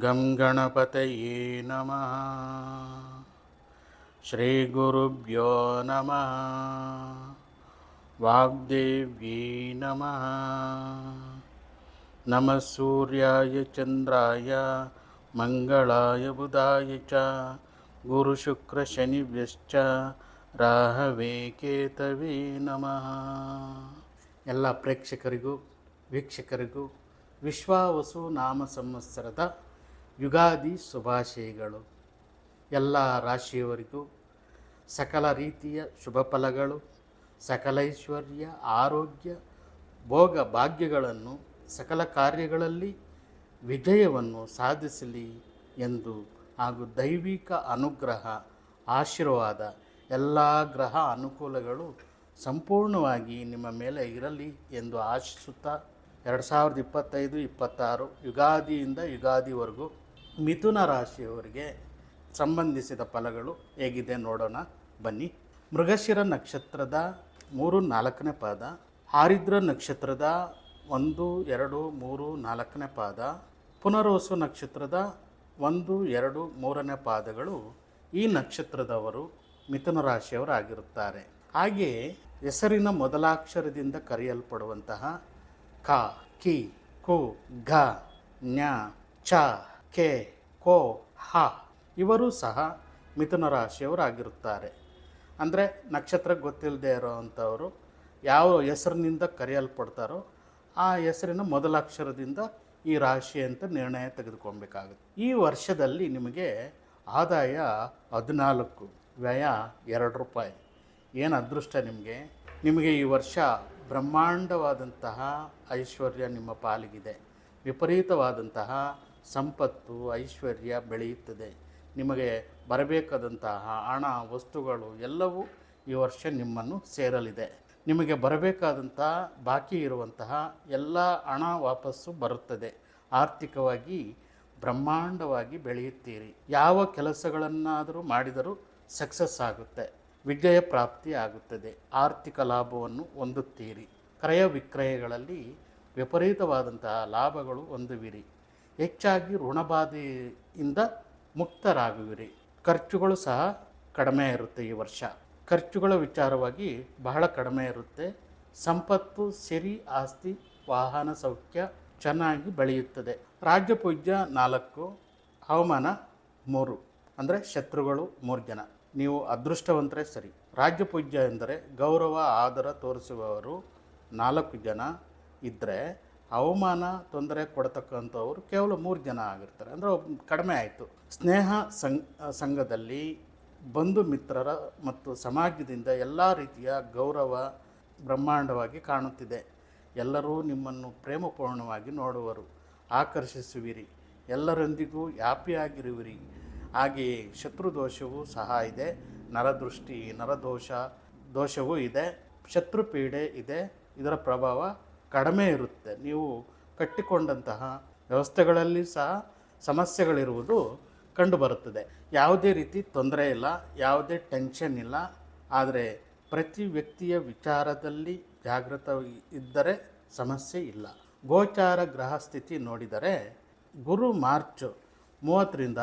ಗಂ ಗಣಪತಯೇ ನಮಃ ಶ್ರೀಗುರುಭ್ಯೋ ನಮಃ ವಾಗ್ದೇವ್ಯೈ ನಮಃ ನಮಃ ಸೂರ್ಯಾಯ ಚಂದ್ರಾಯ ಮಂಗಳಾಯ ಬುಧಾಯ ಚ ಗುರುಶುಕ್ರಶನಿಭ್ಯಶ್ಚ ರಾಹವೇ ಕೇತವೇ ನಮಃ ಎಲ್ಲ ಪ್ರೇಕ್ಷಕರಿಗೂ, ವೀಕ್ಷಕರಿಗೂ, ವಿಶ್ವಾವಸು ನಾಮ ಸಂವತ್ಸರದ ಯುಗಾದಿ ಶುಭಾಶಯಗಳು. ಎಲ್ಲ ರಾಶಿಯವರಿಗೂ ಸಕಲ ರೀತಿಯ ಶುಭ ಫಲಗಳು, ಸಕಲ ಐಶ್ವರ್ಯ, ಆರೋಗ್ಯ, ಭೋಗ ಭಾಗ್ಯಗಳನ್ನು ಸಕಲ ಕಾರ್ಯಗಳಲ್ಲಿ ವಿಜಯವನ್ನು ಸಾಧಿಸಲಿ ಎಂದು ಹಾಗೂ ದೈವಿಕ ಅನುಗ್ರಹ, ಆಶೀರ್ವಾದ, ಎಲ್ಲ ಗ್ರಹ ಅನುಕೂಲಗಳು ಸಂಪೂರ್ಣವಾಗಿ ನಿಮ್ಮ ಮೇಲೆ ಇರಲಿ ಎಂದು ಆಶಿಸುತ್ತಾ, ಎರಡು ಸಾವಿರದ ಇಪ್ಪತ್ತೈದು, ಇಪ್ಪತ್ತಾರು ಯುಗಾದಿಯಿಂದ ಯುಗಾದಿವರೆಗೂ ಮಿಥುನ ರಾಶಿಯವರಿಗೆ ಸಂಬಂಧಿಸಿದ ಫಲಗಳು ಹೇಗಿದೆ ನೋಡೋಣ. ಬನ್ನಿ. ಮೃಗಶಿರ ನಕ್ಷತ್ರದ ಮೂರು ನಾಲ್ಕನೇ ಪಾದ ಆರಿದ್ರ ನಕ್ಷತ್ರದ ಒಂದು, ಎರಡು, ಮೂರು, ನಾಲ್ಕನೇ ಪಾದ ಪುನರ್ವಸು ನಕ್ಷತ್ರದ ಒಂದು, ಎರಡು, ಮೂರನೇ ಪಾದಗಳು ಈ ನಕ್ಷತ್ರದವರು ಮಿಥುನ ರಾಶಿಯವರಾಗಿರುತ್ತಾರೆ. ಹಾಗೆಯೇ ಹೆಸರಿನ ಮೊದಲಾಕ್ಷರದಿಂದ ಕರೆಯಲ್ಪಡುವಂತಹ ಕ, ಕಿ, ಕು, ಘ ಞ ಚ ಕೆ, ಕೋ, ಹ ಇವರು ಸಹ ಮಿಥುನ ರಾಶಿಯವರಾಗಿರುತ್ತಾರೆ. ಅಂದರೆ ನಕ್ಷತ್ರ ಗೊತ್ತಿಲ್ಲದೆ ಇರೋವಂಥವರು ಯಾವ ಹೆಸರಿನಿಂದ ಕರೆಯಲ್ಪಡ್ತಾರೋ ಆ ಹೆಸರಿನ ಮೊದಲ ಅಕ್ಷರದಿಂದ ಈ ರಾಶಿ ಅಂತ ನಿರ್ಣಯ ತೆಗೆದುಕೊಳ್ಬೇಕಾಗುತ್ತೆ. ಈ ವರ್ಷದಲ್ಲಿ ನಿಮಗೆ ಆದಾಯ ಹದಿನಾಲ್ಕು, ವ್ಯಯ ಎರಡು ರೂಪಾಯಿ. ಏನು ಅದೃಷ್ಟ ನಿಮಗೆ? ನಿಮಗೆ ಈ ವರ್ಷ ಬ್ರಹ್ಮಾಂಡವಾದಂತಹ ಐಶ್ವರ್ಯ ನಿಮ್ಮ ಪಾಲಿಗಿದೆ. ವಿಪರೀತವಾದಂತಹ ಸಂಪತ್ತು, ಐಶ್ವರ್ಯ ಬೆಳೆಯುತ್ತದೆ. ನಿಮಗೆ ಬರಬೇಕಾದಂತಹ ಹಣ, ವಸ್ತುಗಳು ಎಲ್ಲವೂ ಈ ವರ್ಷ ನಿಮ್ಮನ್ನು ಸೇರಲಿದೆ. ನಿಮಗೆ ಬರಬೇಕಾದಂತಹ ಬಾಕಿ ಇರುವಂತಹ ಎಲ್ಲ ಹಣ ವಾಪಸ್ಸು ಬರುತ್ತದೆ. ಆರ್ಥಿಕವಾಗಿ ಬ್ರಹ್ಮಾಂಡವಾಗಿ ಬೆಳೆಯುತ್ತೀರಿ. ಯಾವ ಕೆಲಸಗಳನ್ನಾದರೂ ಮಾಡಿದರೂ ಸಕ್ಸಸ್ ಆಗುತ್ತೆ. ವಿಜಯ ಪ್ರಾಪ್ತಿ ಆಗುತ್ತದೆ. ಆರ್ಥಿಕ ಲಾಭವನ್ನು ಹೊಂದುತ್ತೀರಿ. ಕ್ರಯ ವಿಕ್ರಯಗಳಲ್ಲಿ ವಿಪರೀತವಾದಂತಹ ಲಾಭಗಳು ಹೊಂದುವಿರಿ. ಹೆಚ್ಚಾಗಿ ಋಣಬಾಧೆಯಿಂದ ಮುಕ್ತರಾಗುವಿರಿ. ಖರ್ಚುಗಳು ಸಹ ಕಡಿಮೆ ಇರುತ್ತೆ ಈ ವರ್ಷ. ಖರ್ಚುಗಳ ವಿಚಾರವಾಗಿ ಬಹಳ ಕಡಿಮೆ ಇರುತ್ತೆ. ಸಂಪತ್ತು, ಸಿರಿ, ಆಸ್ತಿ, ವಾಹನ ಸೌಖ್ಯ ಚೆನ್ನಾಗಿ ಬೆಳೆಯುತ್ತದೆ. ರಾಜ್ಯ ಪೂಜ್ಯ ನಾಲ್ಕು, ಹವಾಮಾನ ಮೂರು, ಅಂದರೆ ಶತ್ರುಗಳು ಮೂರು ಜನ. ನೀವು ಅದೃಷ್ಟವಂತರೇ ಸರಿ. ರಾಜ್ಯ ಪೂಜ್ಯ ಎಂದರೆ ಗೌರವ, ಆದರ ತೋರಿಸುವವರು ನಾಲ್ಕು ಜನ ಇದ್ದರೆ ಅವಮಾನ, ತೊಂದರೆ ಕೊಡತಕ್ಕಂಥವ್ರು ಕೇವಲ ಮೂರು ಜನ ಆಗಿರ್ತಾರೆ. ಅಂದರೆ ಕಡಿಮೆ ಆಯಿತು. ಸ್ನೇಹ ಸಂಘ ಸಂಘದಲ್ಲಿ ಬಂಧು ಮಿತ್ರರ ಮತ್ತು ಸಮಾಜದಿಂದ ಎಲ್ಲ ರೀತಿಯ ಗೌರವ ಬ್ರಹ್ಮಾಂಡವಾಗಿ ಕಾಣುತ್ತಿದೆ. ಎಲ್ಲರೂ ನಿಮ್ಮನ್ನು ಪ್ರೇಮಪೂರ್ಣವಾಗಿ ನೋಡುವರು. ಆಕರ್ಷಿಸುವಿರಿ. ಎಲ್ಲರೊಂದಿಗೂ ಹ್ಯಾಪಿಯಾಗಿರುವಿರಿ ಹಾಗೆಯೇ ಶತ್ರು ದೋಷವೂ ಸಹ ಇದೆ. ನರದೃಷ್ಟಿ, ನರದೋಷ, ದೋಷವೂ ಇದೆ. ಶತ್ರು ಪೀಡೆ ಇದೆ. ಇದರ ಪ್ರಭಾವ ಕಡಿಮೆ ಇರುತ್ತೆ. ನೀವು ಕಟ್ಟಿಕೊಂಡಂತಹ ವ್ಯವಸ್ಥೆಗಳಲ್ಲಿ ಸಹ ಸಮಸ್ಯೆಗಳಿರುವುದು ಕಂಡುಬರುತ್ತದೆ. ಯಾವುದೇ ರೀತಿ ತೊಂದರೆ ಇಲ್ಲ, ಯಾವುದೇ ಟೆನ್ಷನ್ ಇಲ್ಲ. ಆದರೆ ಪ್ರತಿ ವ್ಯಕ್ತಿಯ ವಿಚಾರದಲ್ಲಿ ಜಾಗೃತ ಇದ್ದರೆ ಸಮಸ್ಯೆ ಇಲ್ಲ. ಗೋಚಾರ ಗ್ರಹ ಸ್ಥಿತಿ ನೋಡಿದರೆ ಗುರು ಮಾರ್ಚ್ ಮೂವತ್ತರಿಂದ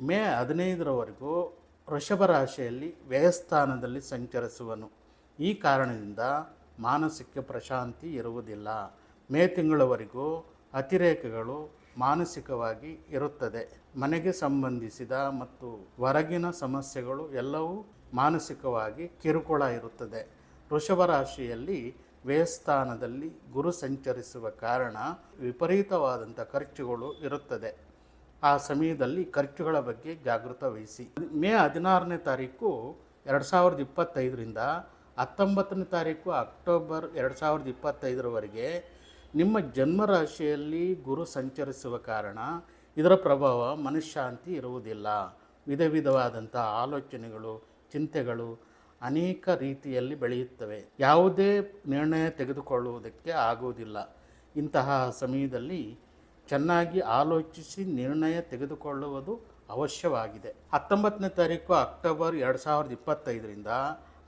ಮೇ ಹದಿನೈದರವರೆಗೂ ವೃಷಭ ರಾಶಿಯಲ್ಲಿ ವ್ಯಯಸ್ಥಾನದಲ್ಲಿ ಸಂಚರಿಸುವನು. ಈ ಕಾರಣದಿಂದ ಮಾನಸಿಕ ಪ್ರಶಾಂತಿ ಇರುವುದಿಲ್ಲ. ಮೇ ತಿಂಗಳವರೆಗೂ ಅತಿರೇಕಗಳು ಮಾನಸಿಕವಾಗಿ ಇರುತ್ತದೆ. ಮನೆಗೆ ಸಂಬಂಧಿಸಿದ ಮತ್ತು ಹೊರಗಿನ ಸಮಸ್ಯೆಗಳು ಎಲ್ಲವೂ ಮಾನಸಿಕವಾಗಿ ಕಿರುಕುಳ ಇರುತ್ತದೆ. ವೃಷಭ ರಾಶಿಯಲ್ಲಿ ವ್ಯಯಸ್ಥಾನದಲ್ಲಿ ಗುರು ಸಂಚರಿಸುವ ಕಾರಣ ವಿಪರೀತವಾದಂಥ ಖರ್ಚುಗಳು ಇರುತ್ತದೆ. ಆ ಸಮಯದಲ್ಲಿ ಖರ್ಚುಗಳ ಬಗ್ಗೆ ಜಾಗೃತ ವಹಿಸಿ ಮೇ ಹದಿನಾರನೇ ತಾರೀಕು ಎರಡು ಸಾವಿರದ ಇಪ್ಪತ್ತೈದರಿಂದ ಹತ್ತೊಂಬತ್ತನೇ ತಾರೀಕು ಅಕ್ಟೋಬರ್ ಎರಡು ಸಾವಿರದ ಇಪ್ಪತ್ತೈದರವರೆಗೆ ನಿಮ್ಮ ಜನ್ಮರಾಶಿಯಲ್ಲಿ ಗುರು ಸಂಚರಿಸುವ ಕಾರಣ ಇದರ ಪ್ರಭಾವ ಮನಃಶಾಂತಿ ಇರುವುದಿಲ್ಲ. ವಿಧ ವಿಧವಾದಂಥ ಆಲೋಚನೆಗಳು, ಚಿಂತೆಗಳು ಅನೇಕ ರೀತಿಯಲ್ಲಿ ಬೆಳೆಯುತ್ತವೆ. ಯಾವುದೇ ನಿರ್ಣಯ ತೆಗೆದುಕೊಳ್ಳುವುದಕ್ಕೆ ಆಗುವುದಿಲ್ಲ. ಇಂತಹ ಸಮಯದಲ್ಲಿ ಚೆನ್ನಾಗಿ ಆಲೋಚಿಸಿ ನಿರ್ಣಯ ತೆಗೆದುಕೊಳ್ಳುವುದು ಅವಶ್ಯವಾಗಿದೆ. ಹತ್ತೊಂಬತ್ತನೇ ತಾರೀಕು ಅಕ್ಟೋಬರ್ ಎರಡು ಸಾವಿರದ ಇಪ್ಪತ್ತೈದರಿಂದ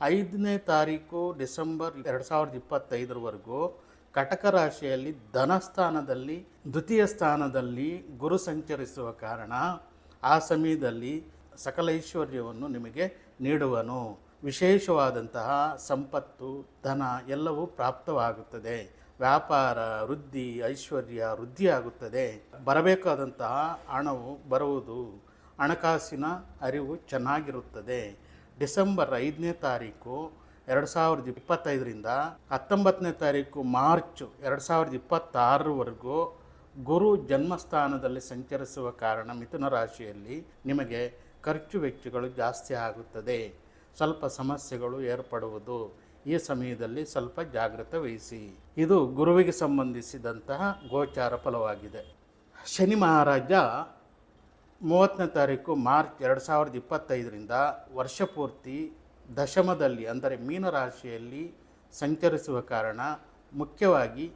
ಐದನೇ ತಾರೀಕು ಡಿಸೆಂಬರ್ ಎರಡು ಸಾವಿರದ ಇಪ್ಪತ್ತೈದರವರೆಗೂ ಕಟಕ ರಾಶಿಯಲ್ಲಿ ಧನಸ್ಥಾನದಲ್ಲಿ ದ್ವಿತೀಯ ಸ್ಥಾನದಲ್ಲಿ ಗುರು ಸಂಚರಿಸುವ ಕಾರಣ ಆ ಸಮಯದಲ್ಲಿ ಸಕಲ ಐಶ್ವರ್ಯವನ್ನು ನಿಮಗೆ ನೀಡುವನು. ವಿಶೇಷವಾದಂತಹ ಸಂಪತ್ತು, ಧನ ಎಲ್ಲವೂ ಪ್ರಾಪ್ತವಾಗುತ್ತದೆ. ವ್ಯಾಪಾರ, ವೃದ್ಧಿ, ಐಶ್ವರ್ಯ ವೃದ್ಧಿಯಾಗುತ್ತದೆ ಬರಬೇಕಾದಂತಹ ಹಣವು ಬರುವುದು ಹಣಕಾಸಿನ ಅರಿವು ಚೆನ್ನಾಗಿರುತ್ತದೆ. ಡಿಸೆಂಬರ್ ಐದನೇ ತಾರೀಕು ಎರಡು ಸಾವಿರದ ಇಪ್ಪತ್ತೈದರಿಂದ ಹತ್ತೊಂಬತ್ತನೇ ತಾರೀಕು ಮಾರ್ಚ್ ಎರಡು ಸಾವಿರದ ಇಪ್ಪತ್ತಾರರವರೆಗೂ ಗುರು ಜನ್ಮಸ್ಥಾನದಲ್ಲಿ ಸಂಚರಿಸುವ ಕಾರಣ ಮಿಥುನ ರಾಶಿಯಲ್ಲಿ ನಿಮಗೆ ಖರ್ಚು ವೆಚ್ಚಗಳು ಜಾಸ್ತಿ ಆಗುತ್ತದೆ. ಸ್ವಲ್ಪ ಸಮಸ್ಯೆಗಳು ಏರ್ಪಡುವುದು. ಈ ಸಮಯದಲ್ಲಿ ಸ್ವಲ್ಪ ಜಾಗೃತ ವಹಿಸಿ. ಇದು ಗುರುವಿಗೆ ಸಂಬಂಧಿಸಿದಂತಹ ಗೋಚಾರ ಫಲವಾಗಿದೆ. ಶನಿ ಮಹಾರಾಜ ಮೂವತ್ತನೇ ತಾರೀಕು ಮಾರ್ಚ್ ಎರಡು ಸಾವಿರದ ಇಪ್ಪತ್ತೈದರಿಂದ ವರ್ಷ ಪೂರ್ತಿ ದಶಮದಲ್ಲಿ, ಅಂದರೆ ಮೀನರಾಶಿಯಲ್ಲಿ ಸಂಚರಿಸುವ ಕಾರಣ ಮುಖ್ಯವಾಗಿ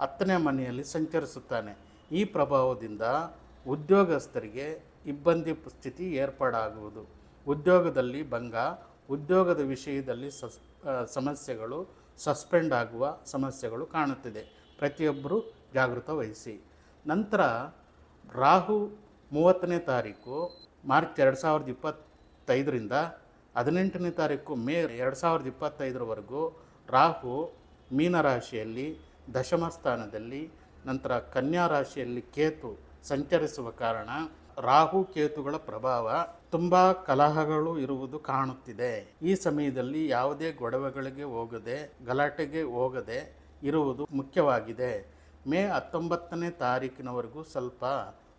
ಹತ್ತನೇ ಮನೆಯಲ್ಲಿ ಸಂಚರಿಸುತ್ತಾನೆ. ಈ ಪ್ರಭಾವದಿಂದ ಉದ್ಯೋಗಸ್ಥರಿಗೆ ಇಬ್ಬಂದಿ ಸ್ಥಿತಿ ಏರ್ಪಾಡಾಗುವುದು. ಉದ್ಯೋಗದಲ್ಲಿ ಭಂಗ, ಉದ್ಯೋಗದ ವಿಷಯದಲ್ಲಿ ಸಸ್ ಸಮಸ್ಯೆಗಳು ಸಸ್ಪೆಂಡ್ ಆಗುವ ಸಮಸ್ಯೆಗಳು ಕಾಣುತ್ತಿದೆ. ಪ್ರತಿಯೊಬ್ಬರೂ ಜಾಗೃತ ವಹಿಸಿ ನಂತರ ರಾಹು ಮೂವತ್ತನೇ ತಾರೀಕು ಮಾರ್ಚ್ ಎರಡು ಸಾವಿರದ ಇಪ್ಪತ್ತೈದರಿಂದ ಹದಿನೆಂಟನೇ ತಾರೀಕು ಮೇ ಎರಡು ಸಾವಿರದ ಇಪ್ಪತ್ತೈದರವರೆಗೂ ರಾಹು ಮೀನರಾಶಿಯಲ್ಲಿ ದಶಮ ಸ್ಥಾನದಲ್ಲಿ, ನಂತರ ಕನ್ಯಾ ರಾಶಿಯಲ್ಲಿ ಕೇತು ಸಂಚರಿಸುವ ಕಾರಣ ರಾಹು ಕೇತುಗಳ ಪ್ರಭಾವ ತುಂಬ ಕಲಹಗಳು ಇರುವುದು ಕಾಣುತ್ತಿದೆ. ಈ ಸಮಯದಲ್ಲಿ ಯಾವುದೇ ಗೊಡವೆಗಳಿಗೆ ಹೋಗದೆ, ಗಲಾಟೆಗೆ ಹೋಗದೆ ಇರುವುದು ಮುಖ್ಯವಾಗಿದೆ. ಮೇ ಹತ್ತೊಂಬತ್ತನೇ ತಾರೀಕಿನವರೆಗೂ ಸ್ವಲ್ಪ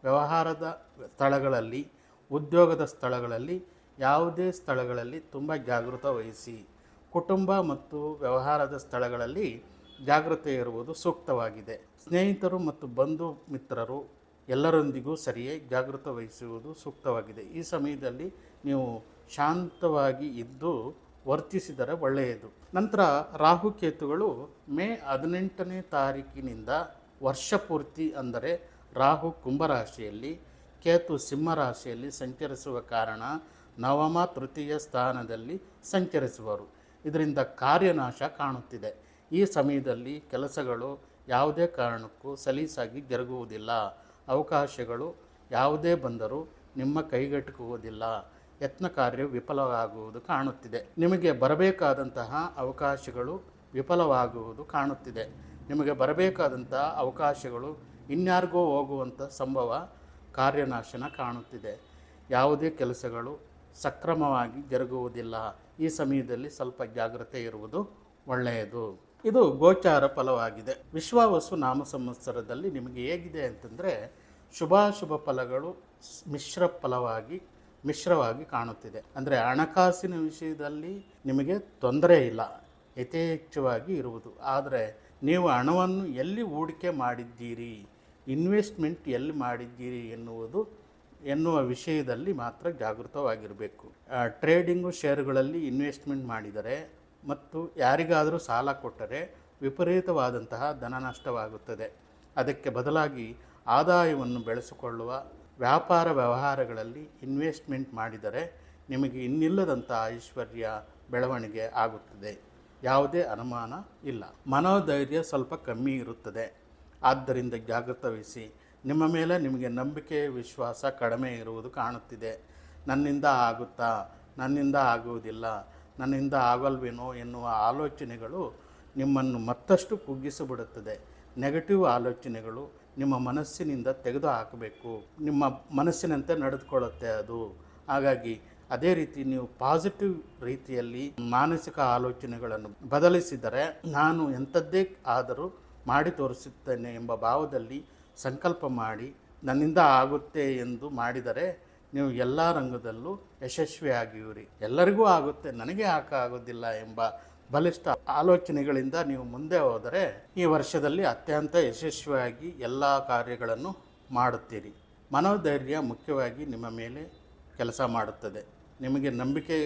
ವ್ಯವಹಾರದ ಸ್ಥಳಗಳಲ್ಲಿ, ಉದ್ಯೋಗದ ಸ್ಥಳಗಳಲ್ಲಿ, ಯಾವುದೇ ಸ್ಥಳಗಳಲ್ಲಿ ತುಂಬ ಜಾಗೃತ ವಹಿಸಿ. ಕುಟುಂಬ ಮತ್ತು ವ್ಯವಹಾರದ ಸ್ಥಳಗಳಲ್ಲಿ ಜಾಗೃತೆ ಇರುವುದು ಸೂಕ್ತವಾಗಿದೆ. ಸ್ನೇಹಿತರು ಮತ್ತು ಬಂಧು ಮಿತ್ರರು ಎಲ್ಲರೊಂದಿಗೂ ಸರಿಯೇ ಜಾಗೃತ ವಹಿಸುವುದು ಸೂಕ್ತವಾಗಿದೆ. ಈ ಸಮಯದಲ್ಲಿ ನೀವು ಶಾಂತವಾಗಿ ಇದ್ದು ವರ್ತಿಸಿದರೆ ಒಳ್ಳೆಯದು. ನಂತರ ರಾಹುಕೇತುಗಳು ಮೇ ಹದಿನೆಂಟನೇ ತಾರೀಕಿನಿಂದ ವರ್ಷ ಪೂರ್ತಿ ಅಂದರೆ ರಾಹು ಕುಂಭರಾಶಿಯಲ್ಲಿ ಕೇತು ಸಿಂಹರಾಶಿಯಲ್ಲಿ ಸಂಚರಿಸುವ ಕಾರಣ ನವಮ ತೃತೀಯ ಸ್ಥಾನದಲ್ಲಿ ಸಂಚರಿಸುವರು. ಇದರಿಂದ ಕಾರ್ಯನಾಶ ಕಾಣುತ್ತಿದೆ. ಈ ಸಮಯದಲ್ಲಿ ಕೆಲಸಗಳು ಯಾವುದೇ ಕಾರಣಕ್ಕೂ ಸಲೀಸಾಗಿ ಜರುಗುವುದಿಲ್ಲ. ಅವಕಾಶಗಳು ಯಾವುದೇ ಬಂದರೂ ನಿಮ್ಮ ಕೈಗೆಟುಕುವುದಿಲ್ಲ. ಯತ್ನ ಕಾರ್ಯ ವಿಫಲವಾಗುವುದು ಕಾಣುತ್ತಿದೆ. ನಿಮಗೆ ಬರಬೇಕಾದಂತಹ ಅವಕಾಶಗಳು ವಿಫಲವಾಗುವುದು ಕಾಣುತ್ತಿದೆ. ನಿಮಗೆ ಬರಬೇಕಾದಂತಹ ಅವಕಾಶಗಳು ಇನ್ಯಾರಿಗೋ ಹೋಗುವಂಥ ಸಂಭವ ಕಾರ್ಯನಾಶನ ಕಾಣುತ್ತಿದೆ. ಯಾವುದೇ ಕೆಲಸಗಳು ಸಕ್ರಮವಾಗಿ ಜರುಗುವುದಿಲ್ಲ. ಈ ಸಮಯದಲ್ಲಿ ಸ್ವಲ್ಪ ಜಾಗ್ರತೆ ಇರುವುದು ಒಳ್ಳೆಯದು. ಇದು ಗೋಚಾರ ಫಲವಾಗಿದೆ. ವಿಶ್ವಾವಸು ನಾಮ ಸಂವತ್ಸರದಲ್ಲಿ ನಿಮಗೆ ಹೇಗಿದೆ ಅಂತಂದರೆ, ಶುಭಾಶುಭ ಫಲಗಳು ಮಿಶ್ರ ಫಲವಾಗಿ, ಮಿಶ್ರವಾಗಿ ಕಾಣುತ್ತಿದೆ. ಅಂದರೆ ಹಣಕಾಸಿನ ವಿಷಯದಲ್ಲಿ ನಿಮಗೆ ತೊಂದರೆ ಇಲ್ಲ. ಯಥೇಚ್ಛವಾಗಿ ಇರುವುದು. ಆದರೆ ನೀವು ಹಣವನ್ನು ಎಲ್ಲಿ ಹೂಡಿಕೆ ಮಾಡಿದ್ದೀರಿ? ಇನ್ವೆಸ್ಟ್ಮೆಂಟ್ ಎಲ್ಲಿ ಮಾಡಿದ್ದೀರಿ ಎನ್ನುವುದು ಎನ್ನುವ ವಿಷಯದಲ್ಲಿ ಮಾತ್ರ ಜಾಗೃತವಾಗಿರಬೇಕು. ಟ್ರೇಡಿಂಗು ಶೇರುಗಳಲ್ಲಿ ಇನ್ವೆಸ್ಟ್ಮೆಂಟ್ ಮಾಡಿದರೆ ಮತ್ತು ಯಾರಿಗಾದರೂ ಸಾಲ ಕೊಟ್ಟರೆ ವಿಪರೀತವಾದಂತಹ ಧನ ನಷ್ಟವಾಗುತ್ತದೆ ಅದಕ್ಕೆ ಬದಲಾಗಿ ಆದಾಯವನ್ನು ಬೆಳೆಸಿಕೊಳ್ಳುವ ವ್ಯಾಪಾರ ವ್ಯವಹಾರಗಳಲ್ಲಿ ಇನ್ವೆಸ್ಟ್ಮೆಂಟ್ ಮಾಡಿದರೆ ನಿಮಗೆ ಇನ್ನಿಲ್ಲದಂಥ ಐಶ್ವರ್ಯ ಬೆಳವಣಿಗೆ ಆಗುತ್ತದೆ. ಯಾವುದೇ ಅನುಮಾನ ಇಲ್ಲ. ಮನೋಧೈರ್ಯ ಸ್ವಲ್ಪ ಕಮ್ಮಿ ಇರುತ್ತದೆ. ಆದ್ದರಿಂದ ಜಾಗೃತ ವಹಿಸಿ ನಿಮ್ಮ ಮೇಲೆ ನಿಮಗೆ ನಂಬಿಕೆ, ವಿಶ್ವಾಸ ಕಡಿಮೆ ಇರುವುದು ಕಾಣುತ್ತಿದೆ. ನನ್ನಿಂದ ಆಗುತ್ತಾ? ನನ್ನಿಂದ ಆಗುವುದಿಲ್ಲ. ನನ್ನಿಂದ ಆಗಲ್ವೇನೋ ಎನ್ನುವ ಆಲೋಚನೆಗಳು ನಿಮ್ಮನ್ನು ಮತ್ತಷ್ಟು ಕುಗ್ಗಿಸಿಬಿಡುತ್ತದೆ. ನೆಗೆಟಿವ್ ಆಲೋಚನೆಗಳು ನಿಮ್ಮ ಮನಸ್ಸಿನಿಂದ ತೆಗೆದು ಹಾಕಬೇಕು ನಿಮ್ಮ ಮನಸ್ಸಿನಂತೆ ನಡೆದುಕೊಳ್ಳುತ್ತೆ ಅದು. ಹಾಗಾಗಿ ಅದೇ ರೀತಿ ನೀವು ಪಾಸಿಟಿವ್ ರೀತಿಯಲ್ಲಿ ಮಾನಸಿಕ ಆಲೋಚನೆಗಳನ್ನು ಬದಲಿಸಿದರೆ ನಾನು ಎಂಥದ್ದೇ ಆದರೂ ಮಾಡಿ ತೋರಿಸುತ್ತೇನೆ ಎಂಬ ಭಾವದಲ್ಲಿ ಸಂಕಲ್ಪ ಮಾಡಿ ನನ್ನಿಂದ ಆಗುತ್ತೆ ಎಂದು ಮಾಡಿದರೆ ನೀವು ಎಲ್ಲ ರಂಗದಲ್ಲೂ ಯಶಸ್ವಿಯಾಗಿಯೂರಿ ಎಲ್ಲರಿಗೂ ಆಗುತ್ತೆ, ನನಗೆ ಯಾಕೆ ಆಗೋದಿಲ್ಲ ಎಂಬ ಬಲಿಷ್ಠ ಆಲೋಚನೆಗಳಿಂದ ನೀವು ಮುಂದೆ ಹೋದರೆ ಈ ವರ್ಷದಲ್ಲಿ ಅತ್ಯಂತ ಯಶಸ್ವಿಯಾಗಿ ಎಲ್ಲ ಕಾರ್ಯಗಳನ್ನು ಮಾಡುತ್ತೀರಿ. ಮನೋಧೈರ್ಯ ಮುಖ್ಯವಾಗಿ ನಿಮ್ಮ ಮೇಲೆ ಕೆಲಸ ಮಾಡುತ್ತದೆ. ನಿಮಗೆ ನಂಬಿಕೆ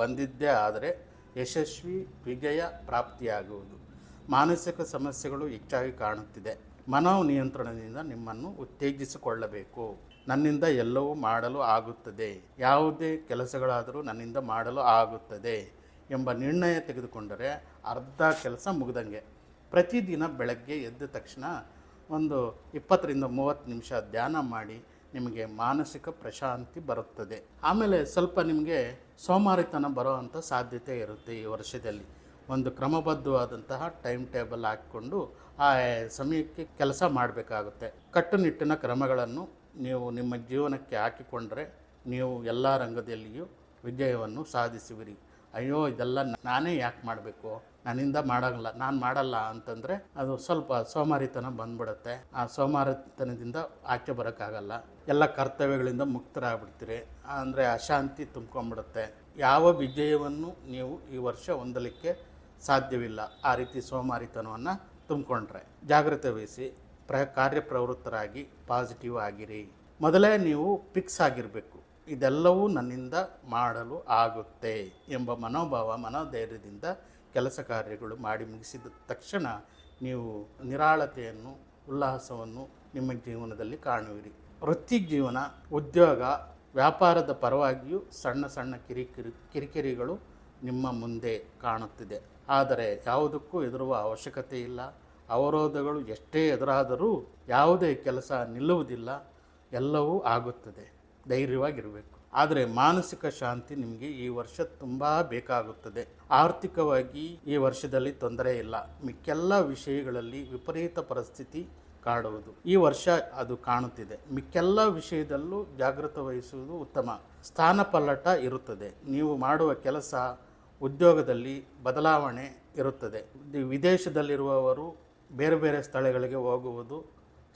ಬಂದಿದ್ದೇ ಆದರೆ ಯಶಸ್ವಿ ವಿಜಯ ಪ್ರಾಪ್ತಿಯಾಗುವುದು. ಮಾನಸಿಕ ಸಮಸ್ಯೆಗಳು ಹೆಚ್ಚಾಗಿ ಕಾಣುತ್ತಿದೆ. ಮನೋ ನಿಯಂತ್ರಣದಿಂದ ನಿಮ್ಮನ್ನು ಉತ್ತೇಜಿಸಿಕೊಳ್ಳಬೇಕು. ನನ್ನಿಂದ ಎಲ್ಲವೂ ಮಾಡಲು ಆಗುತ್ತದೆ. ಯಾವುದೇ ಕೆಲಸಗಳಾದರೂ ನನ್ನಿಂದ ಮಾಡಲು ಆಗುತ್ತದೆ ಎಂಬ ನಿರ್ಣಯ ತೆಗೆದುಕೊಂಡರೆ ಅರ್ಧ ಕೆಲಸ ಮುಗಿದಂಗೆ. ಪ್ರತಿದಿನ ಬೆಳಗ್ಗೆ ಎದ್ದ ತಕ್ಷಣ ಒಂದು ಇಪ್ಪತ್ತರಿಂದ ಮೂವತ್ತು ನಿಮಿಷ ಧ್ಯಾನ ಮಾಡಿ ನಿಮಗೆ ಮಾನಸಿಕ ಪ್ರಶಾಂತಿ ಬರುತ್ತದೆ. ಆಮೇಲೆ ಸ್ವಲ್ಪ ನಿಮಗೆ ಸೋಮಾರಿತನ ಬರೋ ಸಾಧ್ಯತೆ ಇರುತ್ತೆ ಈ ವರ್ಷದಲ್ಲಿ. ಒಂದು ಕ್ರಮಬದ್ಧವಾದಂತಹ ಟೈಮ್ ಟೇಬಲ್ ಹಾಕಿಕೊಂಡು ಆ ಸಮಯಕ್ಕೆ ಕೆಲಸ ಮಾಡಬೇಕಾಗುತ್ತೆ. ಕಟ್ಟುನಿಟ್ಟಿನ ಕ್ರಮಗಳನ್ನು ನೀವು ನಿಮ್ಮ ಜೀವನಕ್ಕೆ ಹಾಕಿಕೊಂಡರೆ ನೀವು ಎಲ್ಲ ರಂಗದಲ್ಲಿಯೂ ವಿಜಯವನ್ನು ಸಾಧಿಸುವಿರಿ. ಅಯ್ಯೋ, ಇದೆಲ್ಲ ನಾನೇ ಯಾಕೆ ಮಾಡಬೇಕು? ನನ್ನಿಂದ ಮಾಡಲ್ಲ ನಾನು ಮಾಡಲ್ಲ ಅಂತಂದರೆ ಅದು ಸ್ವಲ್ಪ ಸೋಮಾರಿತನ ಬಂದ್ಬಿಡುತ್ತೆ. ಆ ಸೋಮಾರಿತನದಿಂದ ಆಚೆ ಬರೋಕ್ಕಾಗಲ್ಲ. ಎಲ್ಲ ಕರ್ತವ್ಯಗಳಿಂದ ಮುಕ್ತರಾಗ್ಬಿಡ್ತೀರಿ. ಅಂದರೆ ಅಶಾಂತಿ ತುಂಬ್ಕೊಂಡ್ಬಿಡುತ್ತೆ ಯಾವ ವಿಜಯವನ್ನು ನೀವು ಈ ವರ್ಷ ಹೊಂದಲಿಕ್ಕೆ ಸಾಧ್ಯವಿಲ್ಲ. ಆ ರೀತಿ ಸೋಮಾರಿತನವನ್ನು ತುಂಬಿಕೊಂಡ್ರೆ. ಜಾಗ್ರತೆ ವಹಿಸಿ ಪ್ರ ಕಾರ್ಯಪ್ರವೃತ್ತರಾಗಿ ಪಾಸಿಟಿವ್ ಆಗಿರಿ. ಮೊದಲೇ ನೀವು ಫಿಕ್ಸ್ ಆಗಿರಬೇಕು. ಇದೆಲ್ಲವೂ ನನ್ನಿಂದ ಮಾಡಲು ಆಗುತ್ತೆ ಎಂಬ ಮನೋಭಾವ, ಮನೋಧೈರ್ಯದಿಂದ ಕೆಲಸ ಕಾರ್ಯಗಳು ಮಾಡಿ ಮುಗಿಸಿದ ತಕ್ಷಣ ನೀವು ನಿರಾಳತೆಯನ್ನು, ಉಲ್ಲಾಸವನ್ನು ನಿಮ್ಮ ಜೀವನದಲ್ಲಿ ಕಾಣುವಿರಿ. ವೃತ್ತಿ ಜೀವನ, ಉದ್ಯೋಗ, ವ್ಯಾಪಾರದ ಪರವಾಗಿಯೂ ಸಣ್ಣ ಸಣ್ಣ ಕಿರಿಕಿರಿ, ಕಿರಿಕಿರಿಗಳು ನಿಮ್ಮ ಮುಂದೆ ಕಾಣುತ್ತಿದೆ. ಆದರೆ ಯಾವುದಕ್ಕೂ ಎದುರುವ ಅವಶ್ಯಕತೆ ಇಲ್ಲ. ಅವರೋಧಗಳು ಎಷ್ಟೇ ಎದುರಾದರೂ ಯಾವುದೇ ಕೆಲಸ ನಿಲ್ಲುವುದಿಲ್ಲ. ಎಲ್ಲವೂ ಆಗುತ್ತದೆ. ಧೈರ್ಯವಾಗಿರಬೇಕು. ಆದರೆ ಮಾನಸಿಕ ಶಾಂತಿ ನಿಮಗೆ ಈ ವರ್ಷ ತುಂಬ ಬೇಕಾಗುತ್ತದೆ. ಆರ್ಥಿಕವಾಗಿ ಈ ವರ್ಷದಲ್ಲಿ ತೊಂದರೆ ಇಲ್ಲ. ಮಿಕ್ಕೆಲ್ಲ ವಿಷಯಗಳಲ್ಲಿ ವಿಪರೀತ ಪರಿಸ್ಥಿತಿ ಕಾಡುವುದು. ಈ ವರ್ಷ ಅದು ಕಾಣುತ್ತಿದೆ. ಮಿಕ್ಕೆಲ್ಲ ವಿಷಯದಲ್ಲೂ ಜಾಗೃತ ವಹಿಸುವುದು ಉತ್ತಮ. ಸ್ಥಾನಪಲ್ಲಟ ಇರುತ್ತದೆ. ನೀವು ಮಾಡುವ ಕೆಲಸ ಉದ್ಯೋಗದಲ್ಲಿ ಬದಲಾವಣೆ ಇರುತ್ತದೆ. ವಿದೇಶದಲ್ಲಿರುವವರು ಬೇರೆ ಬೇರೆ ಸ್ಥಳಗಳಿಗೆ ಹೋಗುವುದು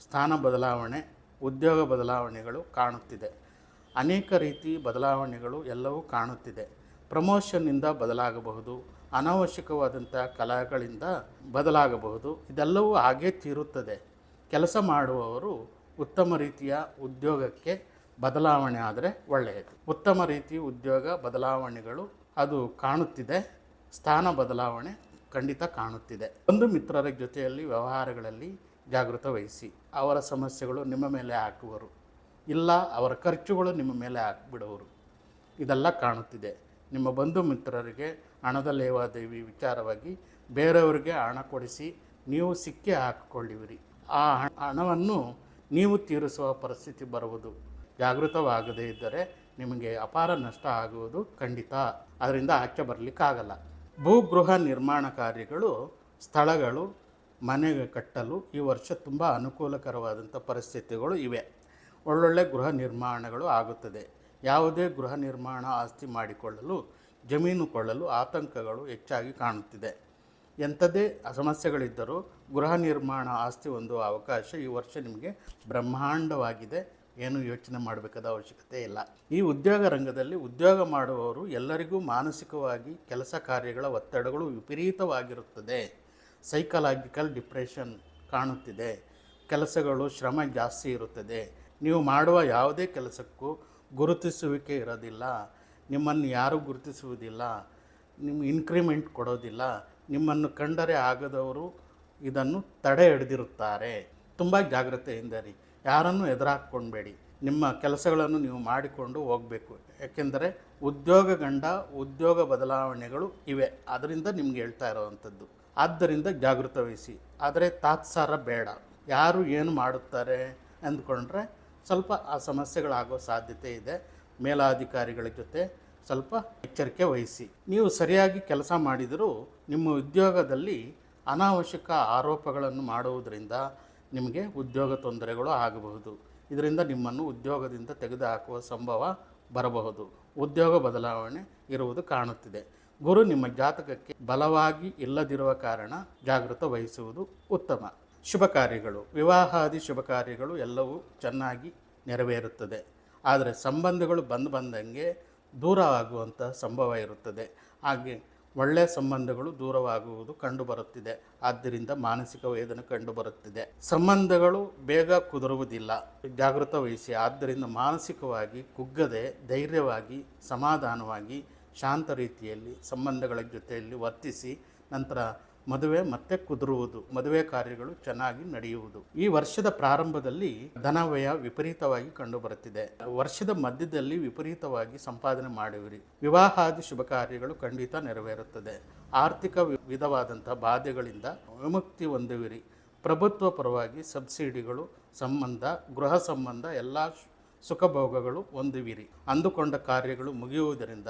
ಸ್ಥಾನ ಬದಲಾವಣೆ, ಉದ್ಯೋಗ ಬದಲಾವಣೆಗಳು ಕಾಣುತ್ತಿದೆ. ಅನೇಕ ರೀತಿ ಬದಲಾವಣೆಗಳು ಎಲ್ಲವೂ ಕಾಣುತ್ತಿದೆ. ಪ್ರಮೋಷನ್ನಿಂದ ಬದಲಾಗಬಹುದು ಅನಾವಶ್ಯಕವಾದಂಥ ಕಲಾಗಳಿಂದ ಬದಲಾಗಬಹುದು, ಇದೆಲ್ಲವೂ ಹಾಗೇ ತೀರುತ್ತದೆ. ಕೆಲಸ ಮಾಡುವವರು ಉತ್ತಮ ರೀತಿಯ ಉದ್ಯೋಗಕ್ಕೆ ಬದಲಾವಣೆ ಆದರೆ ಒಳ್ಳೆಯದು. ಉತ್ತಮ ರೀತಿ ಉದ್ಯೋಗ ಬದಲಾವಣೆಗಳು ಅದು ಕಾಣುತ್ತಿದೆ. ಸ್ಥಾನ ಬದಲಾವಣೆ ಖಂಡಿತ ಕಾಣುತ್ತಿದೆ. ಬಂಧು ಮಿತ್ರರ ಜೊತೆಯಲ್ಲಿ ವ್ಯವಹಾರಗಳಲ್ಲಿ ಜಾಗೃತ ವಹಿಸಿ, ಅವರ ಸಮಸ್ಯೆಗಳು ನಿಮ್ಮ ಮೇಲೆ ಹಾಕುವರು. ಇಲ್ಲ, ಅವರ ಖರ್ಚುಗಳು ನಿಮ್ಮ ಮೇಲೆ ಹಾಕಿಬಿಡುವರು ಇದೆಲ್ಲ ಕಾಣುತ್ತಿದೆ. ನಿಮ್ಮ ಬಂಧು ಮಿತ್ರರಿಗೆ ಹಣದ ಲೇವಾದೇವಿ ವಿಚಾರವಾಗಿ ಬೇರೆಯವರಿಗೆ ಹಣ ಕೊಡಿಸಿ ನೀವು ಸಿಕ್ಕಿ ಹಾಕಿಕೊಳ್ಳುವಿರಿ. ಆ ಹಣ- ಹಣವನ್ನು ನೀವು ತೀರಿಸುವ ಪರಿಸ್ಥಿತಿ ಬರುವುದು. ಜಾಗೃತವಾಗದೇ ಇದ್ದರೆ ನಿಮಗೆ ಅಪಾರ ನಷ್ಟ ಆಗುವುದು ಖಂಡಿತ. ಅದರಿಂದ ಆಚೆ ಬರಲಿಕ್ಕಾಗಲ್ಲ. ಭೂಗೃಹ ನಿರ್ಮಾಣ ಕಾರ್ಯಗಳು, ಸ್ಥಳಗಳು ಮನೆ ಕಟ್ಟಲು ಈ ವರ್ಷ ತುಂಬ ಅನುಕೂಲಕರವಾದಂಥ ಪರಿಸ್ಥಿತಿಗಳು ಇವೆ. ಒಳ್ಳೊಳ್ಳೆ ಗೃಹ ನಿರ್ಮಾಣಗಳು ಆಗುತ್ತದೆ. ಯಾವುದೇ ಗೃಹ ನಿರ್ಮಾಣ ಆಸ್ತಿ ಮಾಡಿಕೊಳ್ಳಲು, ಜಮೀನು ಕೊಳ್ಳಲು ಆತಂಕಗಳು ಹೆಚ್ಚಾಗಿ ಕಾಣುತ್ತಿದೆ. ಎಂಥದೇ ಸಮಸ್ಯೆಗಳಿದ್ದರೂ ಗೃಹ ನಿರ್ಮಾಣ ಆಸ್ತಿ ಒಂದು ಅವಕಾಶ ಈ ವರ್ಷ ನಿಮಗೆ ಬ್ರಹ್ಮಾಂಡವಾಗಿದೆ. ಏನು ಯೋಚನೆ ಮಾಡಬೇಕಾದ ಅವಶ್ಯಕತೆ ಇಲ್ಲ. ಈ ಉದ್ಯೋಗ ರಂಗದಲ್ಲಿ ಉದ್ಯೋಗ ಮಾಡುವವರು ಎಲ್ಲರಿಗೂ ಮಾನಸಿಕವಾಗಿ ಕೆಲಸ ಕಾರ್ಯಗಳ ಒತ್ತಡಗಳು ವಿಪರೀತವಾಗಿರುತ್ತದೆ. ಸೈಕಲಾಜಿಕಲ್ ಡಿಪ್ರೆಷನ್ ಕಾಣುತ್ತಿದೆ. ಕೆಲಸಗಳು ಶ್ರಮ ಜಾಸ್ತಿ ಇರುತ್ತದೆ. ನೀವು ಮಾಡುವ ಯಾವುದೇ ಕೆಲಸಕ್ಕೂ ಗುರುತಿಸುವಿಕೆ ಇರೋದಿಲ್ಲ. ನಿಮ್ಮನ್ನು ಯಾರೂ ಗುರುತಿಸುವುದಿಲ್ಲ. ನಿಮ್ಮ ಇನ್ಕ್ರಿಮೆಂಟ್ ಕೊಡೋದಿಲ್ಲ. ನಿಮ್ಮನ್ನು ಕಂಡರೆ ಆಗದವರು ಇದನ್ನು ತಡೆ ಹಿಡಿದಿರುತ್ತಾರೆ ತುಂಬ ಜಾಗ್ರತೆಯಿಂದ ರೀ ಯಾರನ್ನು ಎದುರಾಕ್ಕೊಂಡ್ಬೇಡಿ. ನಿಮ್ಮ ಕೆಲಸಗಳನ್ನು ನೀವು ಮಾಡಿಕೊಂಡು ಹೋಗಬೇಕು. ಯಾಕೆಂದರೆ ಉದ್ಯೋಗ ಗಂಡ, ಉದ್ಯೋಗ ಬದಲಾವಣೆಗಳು ಇವೆ. ಅದರಿಂದ ನಿಮ್ಗೆ ಹೇಳ್ತಾ ಇರೋವಂಥದ್ದು. ಆದ್ದರಿಂದ ಜಾಗೃತ ವಹಿಸಿ ಆದರೆ ತಾತ್ಸಾರ ಬೇಡ. ಯಾರು ಏನು ಮಾಡುತ್ತಾರೆ ಅಂದ್ಕೊಂಡ್ರೆ ಸ್ವಲ್ಪ ಆ ಸಮಸ್ಯೆಗಳಾಗೋ ಸಾಧ್ಯತೆ ಇದೆ. ಮೇಲಾಧಿಕಾರಿಗಳ ಜೊತೆ ಸ್ವಲ್ಪ ಎಚ್ಚರಿಕೆ ವಹಿಸಿ. ನೀವು ಸರಿಯಾಗಿ ಕೆಲಸ ಮಾಡಿದರೂ ನಿಮ್ಮ ಉದ್ಯೋಗದಲ್ಲಿ ಅನಾವಶ್ಯಕ ಆರೋಪಗಳನ್ನು ಮಾಡುವುದರಿಂದ ನಿಮಗೆ ಉದ್ಯೋಗ ತೊಂದರೆಗಳು ಆಗಬಹುದು. ಇದರಿಂದ ನಿಮ್ಮನ್ನು ಉದ್ಯೋಗದಿಂದ ತೆಗೆದುಹಾಕುವ ಸಂಭವ ಬರಬಹುದು. ಉದ್ಯೋಗ ಬದಲಾವಣೆ ಇರುವುದು ಕಾಣುತ್ತಿದೆ. ಗುರು ನಿಮ್ಮ ಜಾತಕಕ್ಕೆ ಬಲವಾಗಿ ಇಲ್ಲದಿರುವ ಕಾರಣ ಜಾಗೃತ ವಹಿಸುವುದು ಉತ್ತಮ. ಶುಭ ಕಾರ್ಯಗಳು, ವಿವಾಹಾದಿ ಶುಭ ಕಾರ್ಯಗಳು ಎಲ್ಲವೂ ಚೆನ್ನಾಗಿ ನೆರವೇರುತ್ತದೆ. ಆದರೆ ಸಂಬಂಧಗಳು ಬಂದು ಬಂದಂಗೆ ದೂರ ಸಂಭವ ಇರುತ್ತದೆ. ಹಾಗೆ ಒಳ್ಳೆಯ ಸಂಬಂಧಗಳು ದೂರವಾಗುವುದು ಕಂಡುಬರುತ್ತಿದೆ. ಆದ್ದರಿಂದ ಮಾನಸಿಕ ವೇದನೆ ಕಂಡುಬರುತ್ತಿದೆ. ಸಂಬಂಧಗಳು ಬೇಗ ಕುದುರುವುದಿಲ್ಲ. ಜಾಗೃತ ವಹಿಸಿ ಆದ್ದರಿಂದ ಮಾನಸಿಕವಾಗಿ ಕುಗ್ಗದೆ, ಧೈರ್ಯವಾಗಿ, ಸಮಾಧಾನವಾಗಿ, ಶಾಂತ ರೀತಿಯಲ್ಲಿ, ಸಂಬಂಧಗಳ ಜೊತೆಯಲ್ಲಿ ವರ್ತಿಸಿ, ನಂತರ ಮದುವೆ ಮತ್ತೆ ಕುದುರುವುದು, ಮದುವೆ ಕಾರ್ಯಗಳು ಚೆನ್ನಾಗಿ ನಡೆಯುವುದು. ಈ ವರ್ಷದ ಪ್ರಾರಂಭದಲ್ಲಿ ಧನವ್ಯಯ ವಿಪರೀತವಾಗಿ ಕಂಡುಬರುತ್ತಿದೆ. ವರ್ಷದ ಮಧ್ಯದಲ್ಲಿ ವಿಪರೀತವಾಗಿ ಸಂಪಾದನೆ ಮಾಡುವಿರಿ. ವಿವಾಹಾದಿ ಶುಭ ಕಾರ್ಯಗಳು ಖಂಡಿತ ನೆರವೇರುತ್ತದೆ. ಆರ್ಥಿಕ ವಿ- ವಿಧವಾದಂತಹ ಬಾಧೆಗಳಿಂದ ವಿಮುಕ್ತಿ ಹೊಂದುವಿರಿ. ಪ್ರಭುತ್ವ ಪರವಾಗಿ ಸಬ್ಸಿಡಿಗಳು, ಸಂಬಂಧ, ಗೃಹ ಸಂಬಂಧ, ಎಲ್ಲ ಸುಖಭೋಗಗಳು ಹೊಂದುವಿರಿ. ಅಂದುಕೊಂಡ ಕಾರ್ಯಗಳು ಮುಗಿಯುವುದರಿಂದ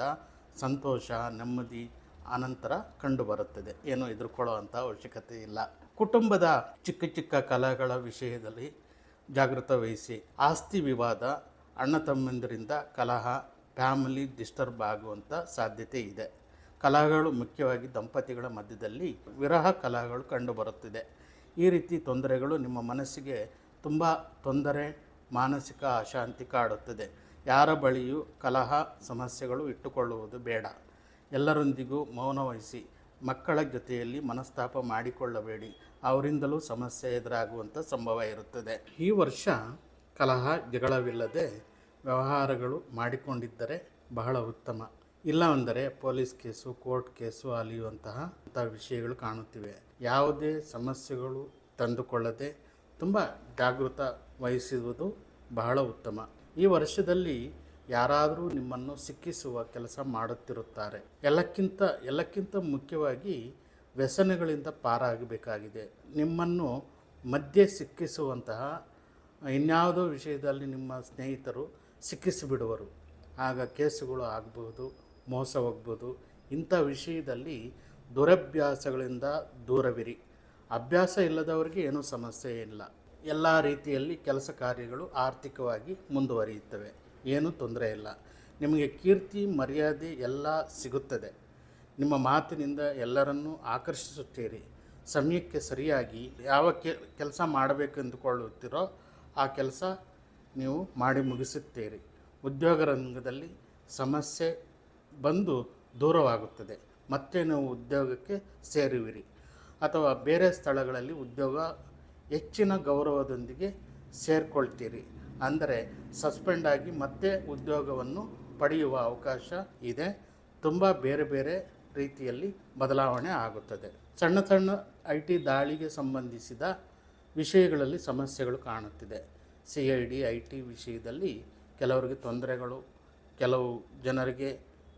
ಸಂತೋಷ, ನೆಮ್ಮದಿ ಅನಂತರ ಕಂಡುಬರುತ್ತದೆ. ಏನು ಎದುರುಕೊಳ್ಳುವಂಥ ಅವಶ್ಯಕತೆ ಇಲ್ಲ. ಕುಟುಂಬದ ಚಿಕ್ಕ ಚಿಕ್ಕ ಕಲಹಗಳ ವಿಷಯದಲ್ಲಿ ಜಾಗೃತ ವಹಿಸಿ, ಆಸ್ತಿ ವಿವಾದ, ಅಣ್ಣ ತಮ್ಮಂದಿರಿಂದ ಕಲಹ, ಫ್ಯಾಮಿಲಿ ಡಿಸ್ಟರ್ಬ್ ಆಗುವಂಥ ಸಾಧ್ಯತೆ ಇದೆ. ಕಲಹಗಳು ಮುಖ್ಯವಾಗಿ ದಂಪತಿಗಳ ಮಧ್ಯದಲ್ಲಿ ವಿರಹ ಕಲಹಗಳು ಕಂಡುಬರುತ್ತಿದೆ. ಈ ರೀತಿ ತೊಂದರೆಗಳು ನಿಮ್ಮ ಮನಸ್ಸಿಗೆ ತುಂಬ ತೊಂದರೆ, ಮಾನಸಿಕ ಅಶಾಂತಿ ಕಾಡುತ್ತದೆ. ಯಾರ ಬಳಿಯೂ ಕಲಹ, ಸಮಸ್ಯೆಗಳು ಇಟ್ಟುಕೊಳ್ಳುವುದು ಬೇಡ. ಎಲ್ಲರೊಂದಿಗೂ ಮೌನ ವಹಿಸಿ ಮಕ್ಕಳ ಜೊತೆಯಲ್ಲಿ ಮನಸ್ತಾಪ ಮಾಡಿಕೊಳ್ಳಬೇಡಿ. ಅವರಿಂದಲೂ ಸಮಸ್ಯೆ ಎದುರಾಗುವಂಥ ಸಂಭವ ಇರುತ್ತದೆ. ಈ ವರ್ಷ ಕಲಹ, ಜಗಳವಿಲ್ಲದೆ ವ್ಯವಹಾರಗಳು ಮಾಡಿಕೊಂಡಿದ್ದರೆ ಬಹಳ ಉತ್ತಮ. ಇಲ್ಲವೆಂದರೆ ಪೊಲೀಸ್ ಕೇಸು, ಕೋರ್ಟ್ ಕೇಸು ಅಲಿಯುವಂತಹ ವಿಷಯಗಳು ಕಾಣುತ್ತಿವೆ. ಯಾವುದೇ ಸಮಸ್ಯೆಗಳು ತಂದುಕೊಳ್ಳದೆ ತುಂಬ ಜಾಗೃತ ವಹಿಸುವುದು ಬಹಳ ಉತ್ತಮ. ಈ ವರ್ಷದಲ್ಲಿ ಯಾರಾದರೂ ನಿಮ್ಮನ್ನು ಸಿಕ್ಕಿಸುವ ಕೆಲಸ ಮಾಡುತ್ತಿರುತ್ತಾರೆ. ಎಲ್ಲಕ್ಕಿಂತ ಎಲ್ಲಕ್ಕಿಂತ ಮುಖ್ಯವಾಗಿ ವ್ಯಸನಗಳಿಂದ ಪಾರಾಗಬೇಕಾಗಿದೆ. ನಿಮ್ಮನ್ನು ಮಧ್ಯೆ ಸಿಕ್ಕಿಸುವಂತಹ ಇನ್ಯಾವುದೋ ವಿಷಯದಲ್ಲಿ ನಿಮ್ಮ ಸ್ನೇಹಿತರು ಸಿಕ್ಕಿಸಿಬಿಡುವರು. ಆಗ ಕೇಸುಗಳು ಆಗಬಹುದು, ಮೋಸ ಹೋಗ್ಬೋದು ಇಂಥ ವಿಷಯದಲ್ಲಿ ದುರಭ್ಯಾಸಗಳಿಂದ ದೂರವಿರಿ. ಅಭ್ಯಾಸ ಇಲ್ಲದವರಿಗೆ ಏನೂ ಸಮಸ್ಯೆ ಇಲ್ಲ ಎಲ್ಲ ರೀತಿಯಲ್ಲಿ ಕೆಲಸ ಕಾರ್ಯಗಳು ಆರ್ಥಿಕವಾಗಿ ಮುಂದುವರಿಯುತ್ತವೆ. ಏನೂ ತೊಂದರೆ ಇಲ್ಲ. ನಿಮಗೆ ಕೀರ್ತಿ, ಮರ್ಯಾದೆ ಎಲ್ಲ ಸಿಗುತ್ತದೆ. ನಿಮ್ಮ ಮಾತಿನಿಂದ ಎಲ್ಲರನ್ನೂ ಆಕರ್ಷಿಸುತ್ತೀರಿ. ಸಮಯಕ್ಕೆ ಸರಿಯಾಗಿ ಯಾವ ಕೆಲಸ ಮಾಡಬೇಕೆಂದುಕೊಳ್ಳುತ್ತೀರೋ ಆ ಕೆಲಸ ನೀವು ಮಾಡಿ ಮುಗಿಸುತ್ತೀರಿ. ಉದ್ಯೋಗ ರಂಗದಲ್ಲಿ ಸಮಸ್ಯೆ ಬಂದು ದೂರವಾಗುತ್ತದೆ. ಮತ್ತೆ ನೀವು ಉದ್ಯೋಗಕ್ಕೆ ಸೇರುವಿರಿ. ಅಥವಾ ಬೇರೆ ಸ್ಥಳಗಳಲ್ಲಿ ಉದ್ಯೋಗ ಹೆಚ್ಚಿನ ಗೌರವದೊಂದಿಗೆ ಸೇರಿಕೊಳ್ತೀರಿ. ಅಂದರೆ ಸಸ್ಪೆಂಡ್ ಆಗಿ ಮತ್ತೆ ಉದ್ಯೋಗವನ್ನು ಪಡೆಯುವ ಅವಕಾಶ ಇದೆ. ತುಂಬ ಬೇರೆ ಬೇರೆ ರೀತಿಯಲ್ಲಿ ಬದಲಾವಣೆ ಆಗುತ್ತದೆ. ಸಣ್ಣ ಸಣ್ಣ ಐ ಟಿ ದಾಳಿಗೆ ಸಂಬಂಧಿಸಿದ ವಿಷಯಗಳಲ್ಲಿ ಸಮಸ್ಯೆಗಳು ಕಾಣುತ್ತಿದೆ. C I D, I T ವಿಷಯದಲ್ಲಿ ಕೆಲವರಿಗೆ ತೊಂದರೆಗಳು, ಕೆಲವು ಜನರಿಗೆ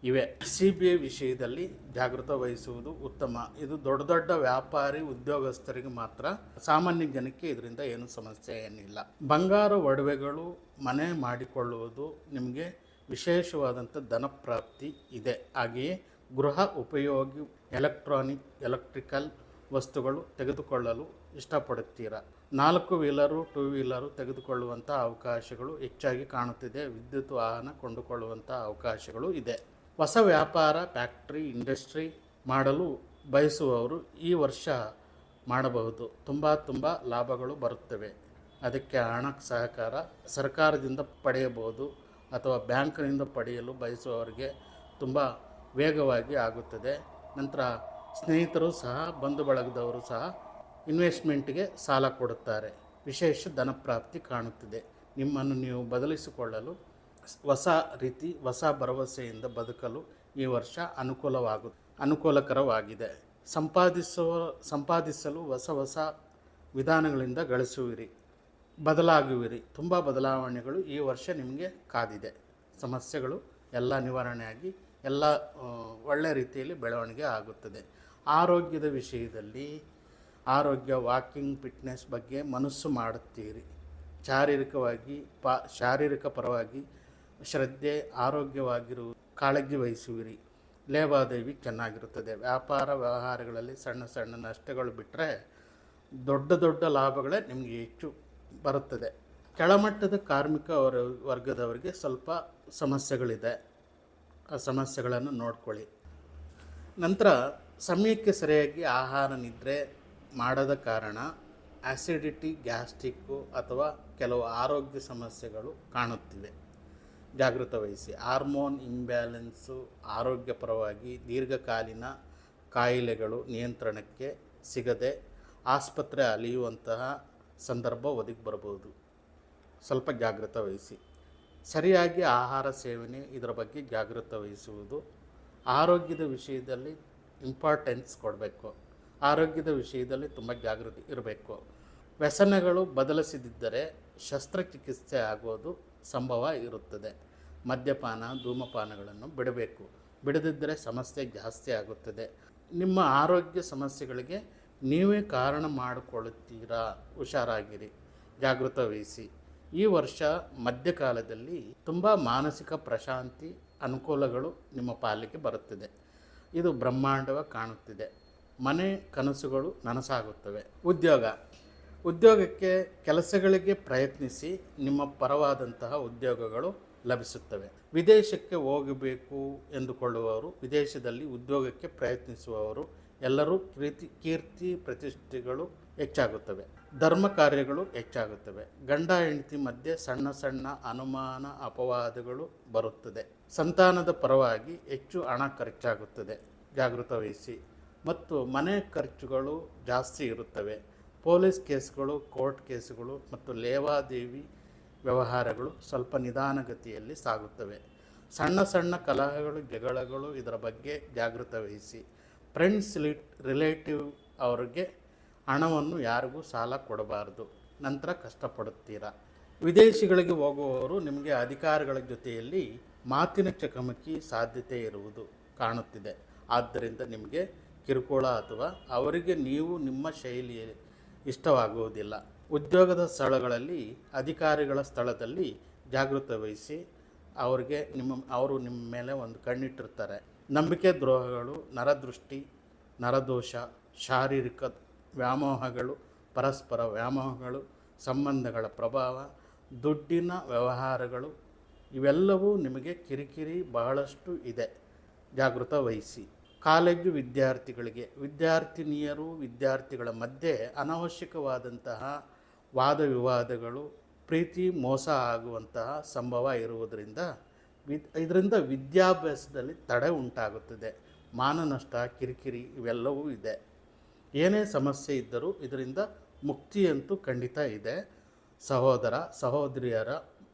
ಇವೆ. ಸಿ ಬಿ ಐ ವಿಷಯದಲ್ಲಿ ಜಾಗೃತ ವಹಿಸುವುದು ಉತ್ತಮ. ಇದು ದೊಡ್ಡ ದೊಡ್ಡ ವ್ಯಾಪಾರಿ ಉದ್ಯೋಗಸ್ಥರಿಗೆ ಮಾತ್ರ ಸಾಮಾನ್ಯ ಜನಕ್ಕೆ ಇದರಿಂದ ಏನು ಸಮಸ್ಯೆ ಏನಿಲ್ಲ. ಬಂಗಾರ ಒಡವೆಗಳು ಮನೆ ಮಾಡಿಕೊಳ್ಳುವುದು ನಿಮಗೆ ವಿಶೇಷವಾದಂಥ ಧನಪ್ರಾಪ್ತಿ ಇದೆ. ಹಾಗೆಯೇ ಗೃಹ ಉಪಯೋಗಿ ಎಲೆಕ್ಟ್ರಾನಿಕ್, ಎಲೆಕ್ಟ್ರಿಕಲ್ ವಸ್ತುಗಳು ತೆಗೆದುಕೊಳ್ಳಲು ಇಷ್ಟಪಡುತ್ತೀರಾ? ನಾಲ್ಕು ವೀಲರು, ಟೂ ವೀಲರು ತೆಗೆದುಕೊಳ್ಳುವಂಥ ಅವಕಾಶಗಳು ಹೆಚ್ಚಾಗಿ ಕಾಣುತ್ತಿದೆ. ವಿದ್ಯುತ್ ವಾಹನ ಕೊಂಡುಕೊಳ್ಳುವಂಥ ಅವಕಾಶಗಳು ಇದೆ. ಹೊಸ ವ್ಯಾಪಾರ, ಫ್ಯಾಕ್ಟ್ರಿ, ಇಂಡಸ್ಟ್ರಿ ಮಾಡಲು ಬಯಸುವವರು ಈ ವರ್ಷ ಮಾಡಬಹುದು. ತುಂಬ ತುಂಬ ಲಾಭಗಳು ಬರುತ್ತವೆ. ಅದಕ್ಕೆ ಹಣ ಸಹಕಾರ ಸರ್ಕಾರದಿಂದ ಪಡೆಯಬಹುದು ಅಥವಾ ಬ್ಯಾಂಕ್ನಿಂದ ಪಡೆಯಲು ಬಯಸುವವರಿಗೆ ತುಂಬ ವೇಗವಾಗಿ ಆಗುತ್ತದೆ. ನಂತರ ಸ್ನೇಹಿತರು ಸಹ, ಬಂಧು ಬಳಗದವರು ಸಹ ಇನ್ವೆಸ್ಟ್ಮೆಂಟ್ಗೆ ಸಾಲ ಕೊಡುತ್ತಾರೆ. ವಿಶೇಷ ಧನಪ್ರಾಪ್ತಿ ಕಾಣುತ್ತಿದೆ. ನಿಮ್ಮನ್ನು ನೀವು ಬದಲಿಸಿಕೊಳ್ಳಲು ಹೊಸ ರೀತಿ, ಹೊಸ ಭರವಸೆಯಿಂದ ಬದುಕಲು ಈ ವರ್ಷ ಅನುಕೂಲವಾಗು, ಅನುಕೂಲಕರವಾಗಿದೆ. ಸಂಪಾದಿಸುವ, ಸಂಪಾದಿಸಲು ಹೊಸ ಹೊಸ ವಿಧಾನಗಳಿಂದ ಗಳಿಸುವಿರಿ, ಬದಲಾಗುವಿರಿ. ತುಂಬ ಬದಲಾವಣೆಗಳು ಈ ವರ್ಷ ನಿಮಗೆ ಕಾದಿದೆ. ಸಮಸ್ಯೆಗಳು ಎಲ್ಲ ನಿವಾರಣೆಯಾಗಿ ಎಲ್ಲ ಒಳ್ಳೆ ರೀತಿಯಲ್ಲಿ ಬೆಳವಣಿಗೆ ಆಗುತ್ತದೆ. ಆರೋಗ್ಯದ ವಿಷಯದಲ್ಲಿ ಆರೋಗ್ಯ, ವಾಕಿಂಗ್, ಫಿಟ್ನೆಸ್ ಬಗ್ಗೆ ಮನಸ್ಸು ಮಾಡುತ್ತೀರಿ. ಶಾರೀರಿಕವಾಗಿ, ಪಾ, ಶಾರೀರಿಕ ಪರವಾಗಿ ಶ್ರದ್ಧೆ, ಆರೋಗ್ಯವಾಗಿರು, ಕಾಳಜಿ ವಹಿಸುವಿರಿ. ಲೇವಾದೇವಿ ಚೆನ್ನಾಗಿರುತ್ತದೆ. ವ್ಯಾಪಾರ ವ್ಯವಹಾರಗಳಲ್ಲಿ ಸಣ್ಣ ಸಣ್ಣ ನಷ್ಟಗಳು ಬಿಟ್ಟರೆ ದೊಡ್ಡ ದೊಡ್ಡ ಲಾಭಗಳೇ ನಿಮಗೆ ಹೆಚ್ಚು ಬರುತ್ತದೆ. ಕೆಳಮಟ್ಟದ ಕಾರ್ಮಿಕ ವರ, ವರ್ಗದವರಿಗೆ ಸ್ವಲ್ಪ ಸಮಸ್ಯೆಗಳಿದೆ. ಆ ಸಮಸ್ಯೆಗಳನ್ನು ನೋಡ್ಕೊಳ್ಳಿ. ನಂತರ ಸಮಯಕ್ಕೆ ಸರಿಯಾಗಿ ಆಹಾರ ನಿದ್ರೆ ಮಾಡದ ಕಾರಣ ಆ್ಯಸಿಡಿಟಿ ಗ್ಯಾಸ್ಟ್ರಿಕ್ಕು ಅಥವಾ ಕೆಲವು ಆರೋಗ್ಯ ಸಮಸ್ಯೆಗಳು ಕಾಣುತ್ತಿವೆ. ಜಾಗೃತ ವಹಿಸಿ ಹಾರ್ಮೋನ್ ಇಂಬ್ಯಾಲೆನ್ಸು ಆರೋಗ್ಯಪರವಾಗಿ ದೀರ್ಘಕಾಲೀನ ಕಾಯಿಲೆಗಳು ನಿಯಂತ್ರಣಕ್ಕೆ ಸಿಗದೆ ಆಸ್ಪತ್ರೆ ಅಲಿಯುವಂತಹ ಸಂದರ್ಭ ಒದಗಿ ಬರಬಹುದು. ಸ್ವಲ್ಪ ಜಾಗೃತ ವಹಿಸಿ ಸರಿಯಾಗಿ ಆಹಾರ ಸೇವನೆ ಇದರ ಬಗ್ಗೆ ಜಾಗೃತ ವಹಿಸುವುದು ಆರೋಗ್ಯದ ವಿಷಯದಲ್ಲಿ ಇಂಪಾರ್ಟೆನ್ಸ್ ಕೊಡಬೇಕು. ಆರೋಗ್ಯದ ವಿಷಯದಲ್ಲಿ ತುಂಬ ಜಾಗೃತಿ ಇರಬೇಕು. ವ್ಯಸನಗಳು ಬದಲಿಸದಿದ್ದರೆ ಶಸ್ತ್ರಚಿಕಿತ್ಸೆ ಆಗೋದು ಸಂಭವ ಇರುತ್ತದೆ. ಮದ್ಯಪಾನ, ಧೂಮಪಾನಗಳನ್ನು ಬಿಡಬೇಕು. ಬಿಡದಿದ್ದರೆ ಸಮಸ್ಯೆ ಜಾಸ್ತಿ ಆಗುತ್ತದೆ. ನಿಮ್ಮ ಆರೋಗ್ಯ ಸಮಸ್ಯೆಗಳಿಗೆ ನೀವೇ ಕಾರಣ ಮಾಡಿಕೊಳ್ಳುತ್ತೀರಾ? ಹುಷಾರಾಗಿರಿ. ಜಾಗೃತ ವಹಿಸಿ ಈ ವರ್ಷ ಮಧ್ಯಕಾಲದಲ್ಲಿ ತುಂಬ ಮಾನಸಿಕ ಪ್ರಶಾಂತಿ, ಅನುಕೂಲಗಳು ನಿಮ್ಮ ಪಾಲಿಗೆ ಬರುತ್ತಿದೆ. ಇದು ಬ್ರಹ್ಮಾಂಡವಾಗಿ ಕಾಣುತ್ತಿದೆ. ಮನೆ ಕನಸುಗಳು ನನಸಾಗುತ್ತವೆ. ಉದ್ಯೋಗ. ಉದ್ಯೋಗಕ್ಕೆ ಕೆಲಸಗಳಿಗೆ ಪ್ರಯತ್ನಿಸಿ ನಿಮ್ಮ ಪರವಾದಂತಹ ಉದ್ಯೋಗಗಳು ಲಭಿಸುತ್ತವೆ. ವಿದೇಶಕ್ಕೆ ಹೋಗಬೇಕು ಎಂದುಕೊಳ್ಳುವವರು, ವಿದೇಶದಲ್ಲಿ ಉದ್ಯೋಗಕ್ಕೆ ಪ್ರಯತ್ನಿಸುವವರು, ಎಲ್ಲರೂ ಕೀರ್ತಿ ಕೀರ್ತಿ ಪ್ರತಿಷ್ಠೆಗಳು ಹೆಚ್ಚಾಗುತ್ತವೆ. ಧರ್ಮ ಕಾರ್ಯಗಳು ಹೆಚ್ಚಾಗುತ್ತವೆ. ಗಂಡ, ಹೆಂಡತಿ ಮಧ್ಯೆ ಸಣ್ಣ ಸಣ್ಣ ಅನುಮಾನ, ಅಪವಾದಗಳು ಬರುತ್ತದೆ. ಸಂತಾನದ ಪರವಾಗಿ ಹೆಚ್ಚು ಹಣ ಖರ್ಚಾಗುತ್ತದೆ. ಜಾಗೃತ ವಹಿಸಿ. ಮತ್ತು ಮನೆ ಖರ್ಚುಗಳು ಜಾಸ್ತಿ ಇರುತ್ತವೆ. ಪೊಲೀಸ್ ಕೇಸ್ಗಳು, ಕೋರ್ಟ್ ಕೇಸುಗಳು ಮತ್ತು ಲೇವಾದೇವಿ ವ್ಯವಹಾರಗಳು ಸ್ವಲ್ಪ ನಿಧಾನಗತಿಯಲ್ಲಿ ಸಾಗುತ್ತವೆ. ಸಣ್ಣ ಸಣ್ಣ ಕಲಹಗಳು ಜಗಳಗಳು ಇದರ ಬಗ್ಗೆ ಜಾಗೃತ ವಹಿಸಿ. ಫ್ರೆಂಡ್ಸ್ ಲಿಟ್ ರಿಲೇಟಿವ್ ಅವರಿಗೆ ಹಣವನ್ನು ಯಾರಿಗೂ ಸಾಲ ಕೊಡಬಾರದು. ನಂತರ ಕಷ್ಟಪಡುತ್ತೀರಾ? ವಿದೇಶಿಗಳಿಗೆ ಹೋಗುವವರು ನಿಮಗೆ ಅಧಿಕಾರಿಗಳ ಜೊತೆಯಲ್ಲಿ ಮಾತಿನ ಚಕಮಕಿ ಸಾಧ್ಯತೆ ಇರುವುದು ಕಾಣುತ್ತಿದೆ. ಆದ್ದರಿಂದ ನಿಮಗೆ ಕಿರುಕುಳ ಅಥವಾ ಅವರಿಗೆ ನೀವು ನಿಮ್ಮ ಶೈಲಿ ಇಷ್ಟವಾಗುವುದಿಲ್ಲ. ಉದ್ಯೋಗದ ಸ್ಥಳಗಳಲ್ಲಿ ಅಧಿಕಾರಿಗಳ ಸ್ಥಳದಲ್ಲಿ ಜಾಗೃತ ವಹಿಸಿ ಅವರಿಗೆ ನಿಮ್ಮ, ಅವರು ನಿಮ್ಮ ಮೇಲೆ ಒಂದು ಕಣ್ಣಿಟ್ಟಿರ್ತಾರೆ. ನಂಬಿಕೆ ದ್ರೋಹಗಳು, ನರದೃಷ್ಟಿ, ನರದೋಷ, ಶಾರೀರಿಕ ವ್ಯಾಮೋಹಗಳು, ಪರಸ್ಪರ ವ್ಯಾಮೋಹಗಳು, ಸಂಬಂಧಗಳ ಪ್ರಭಾವ, ದುಡ್ಡಿನ ವ್ಯವಹಾರಗಳು, ಇವೆಲ್ಲವೂ ನಿಮಗೆ ಕಿರಿಕಿರಿ ಬಹಳಷ್ಟು ಇದೆ. ಜಾಗೃತ ವಹಿಸಿ. ಕಾಲೇಜು ವಿದ್ಯಾರ್ಥಿಗಳಿಗೆ, ವಿದ್ಯಾರ್ಥಿನಿಯರು, ವಿದ್ಯಾರ್ಥಿಗಳ ಮಧ್ಯೆ ಅನವಶ್ಯಕವಾದಂತಹ ವಾದ ವಿವಾದಗಳು ಪ್ರೀತಿ ಮೋಸ ಆಗುವಂತಹ ಸಂಭವ ಇರುವುದರಿಂದ ವಿದ್, ಇದರಿಂದ ವಿದ್ಯಾಭ್ಯಾಸದಲ್ಲಿ ತಡೆ ಉಂಟಾಗುತ್ತದೆ. ಮಾನನಷ್ಟ, ಕಿರಿಕಿರಿ ಇವೆಲ್ಲವೂ ಇದೆ. ಏನೇ ಸಮಸ್ಯೆ ಇದ್ದರೂ ಇದರಿಂದ ಮುಕ್ತಿಯಂತೂ ಖಂಡಿತ ಇದೆ. ಸಹೋದರ, ಸಹೋದರಿಯರ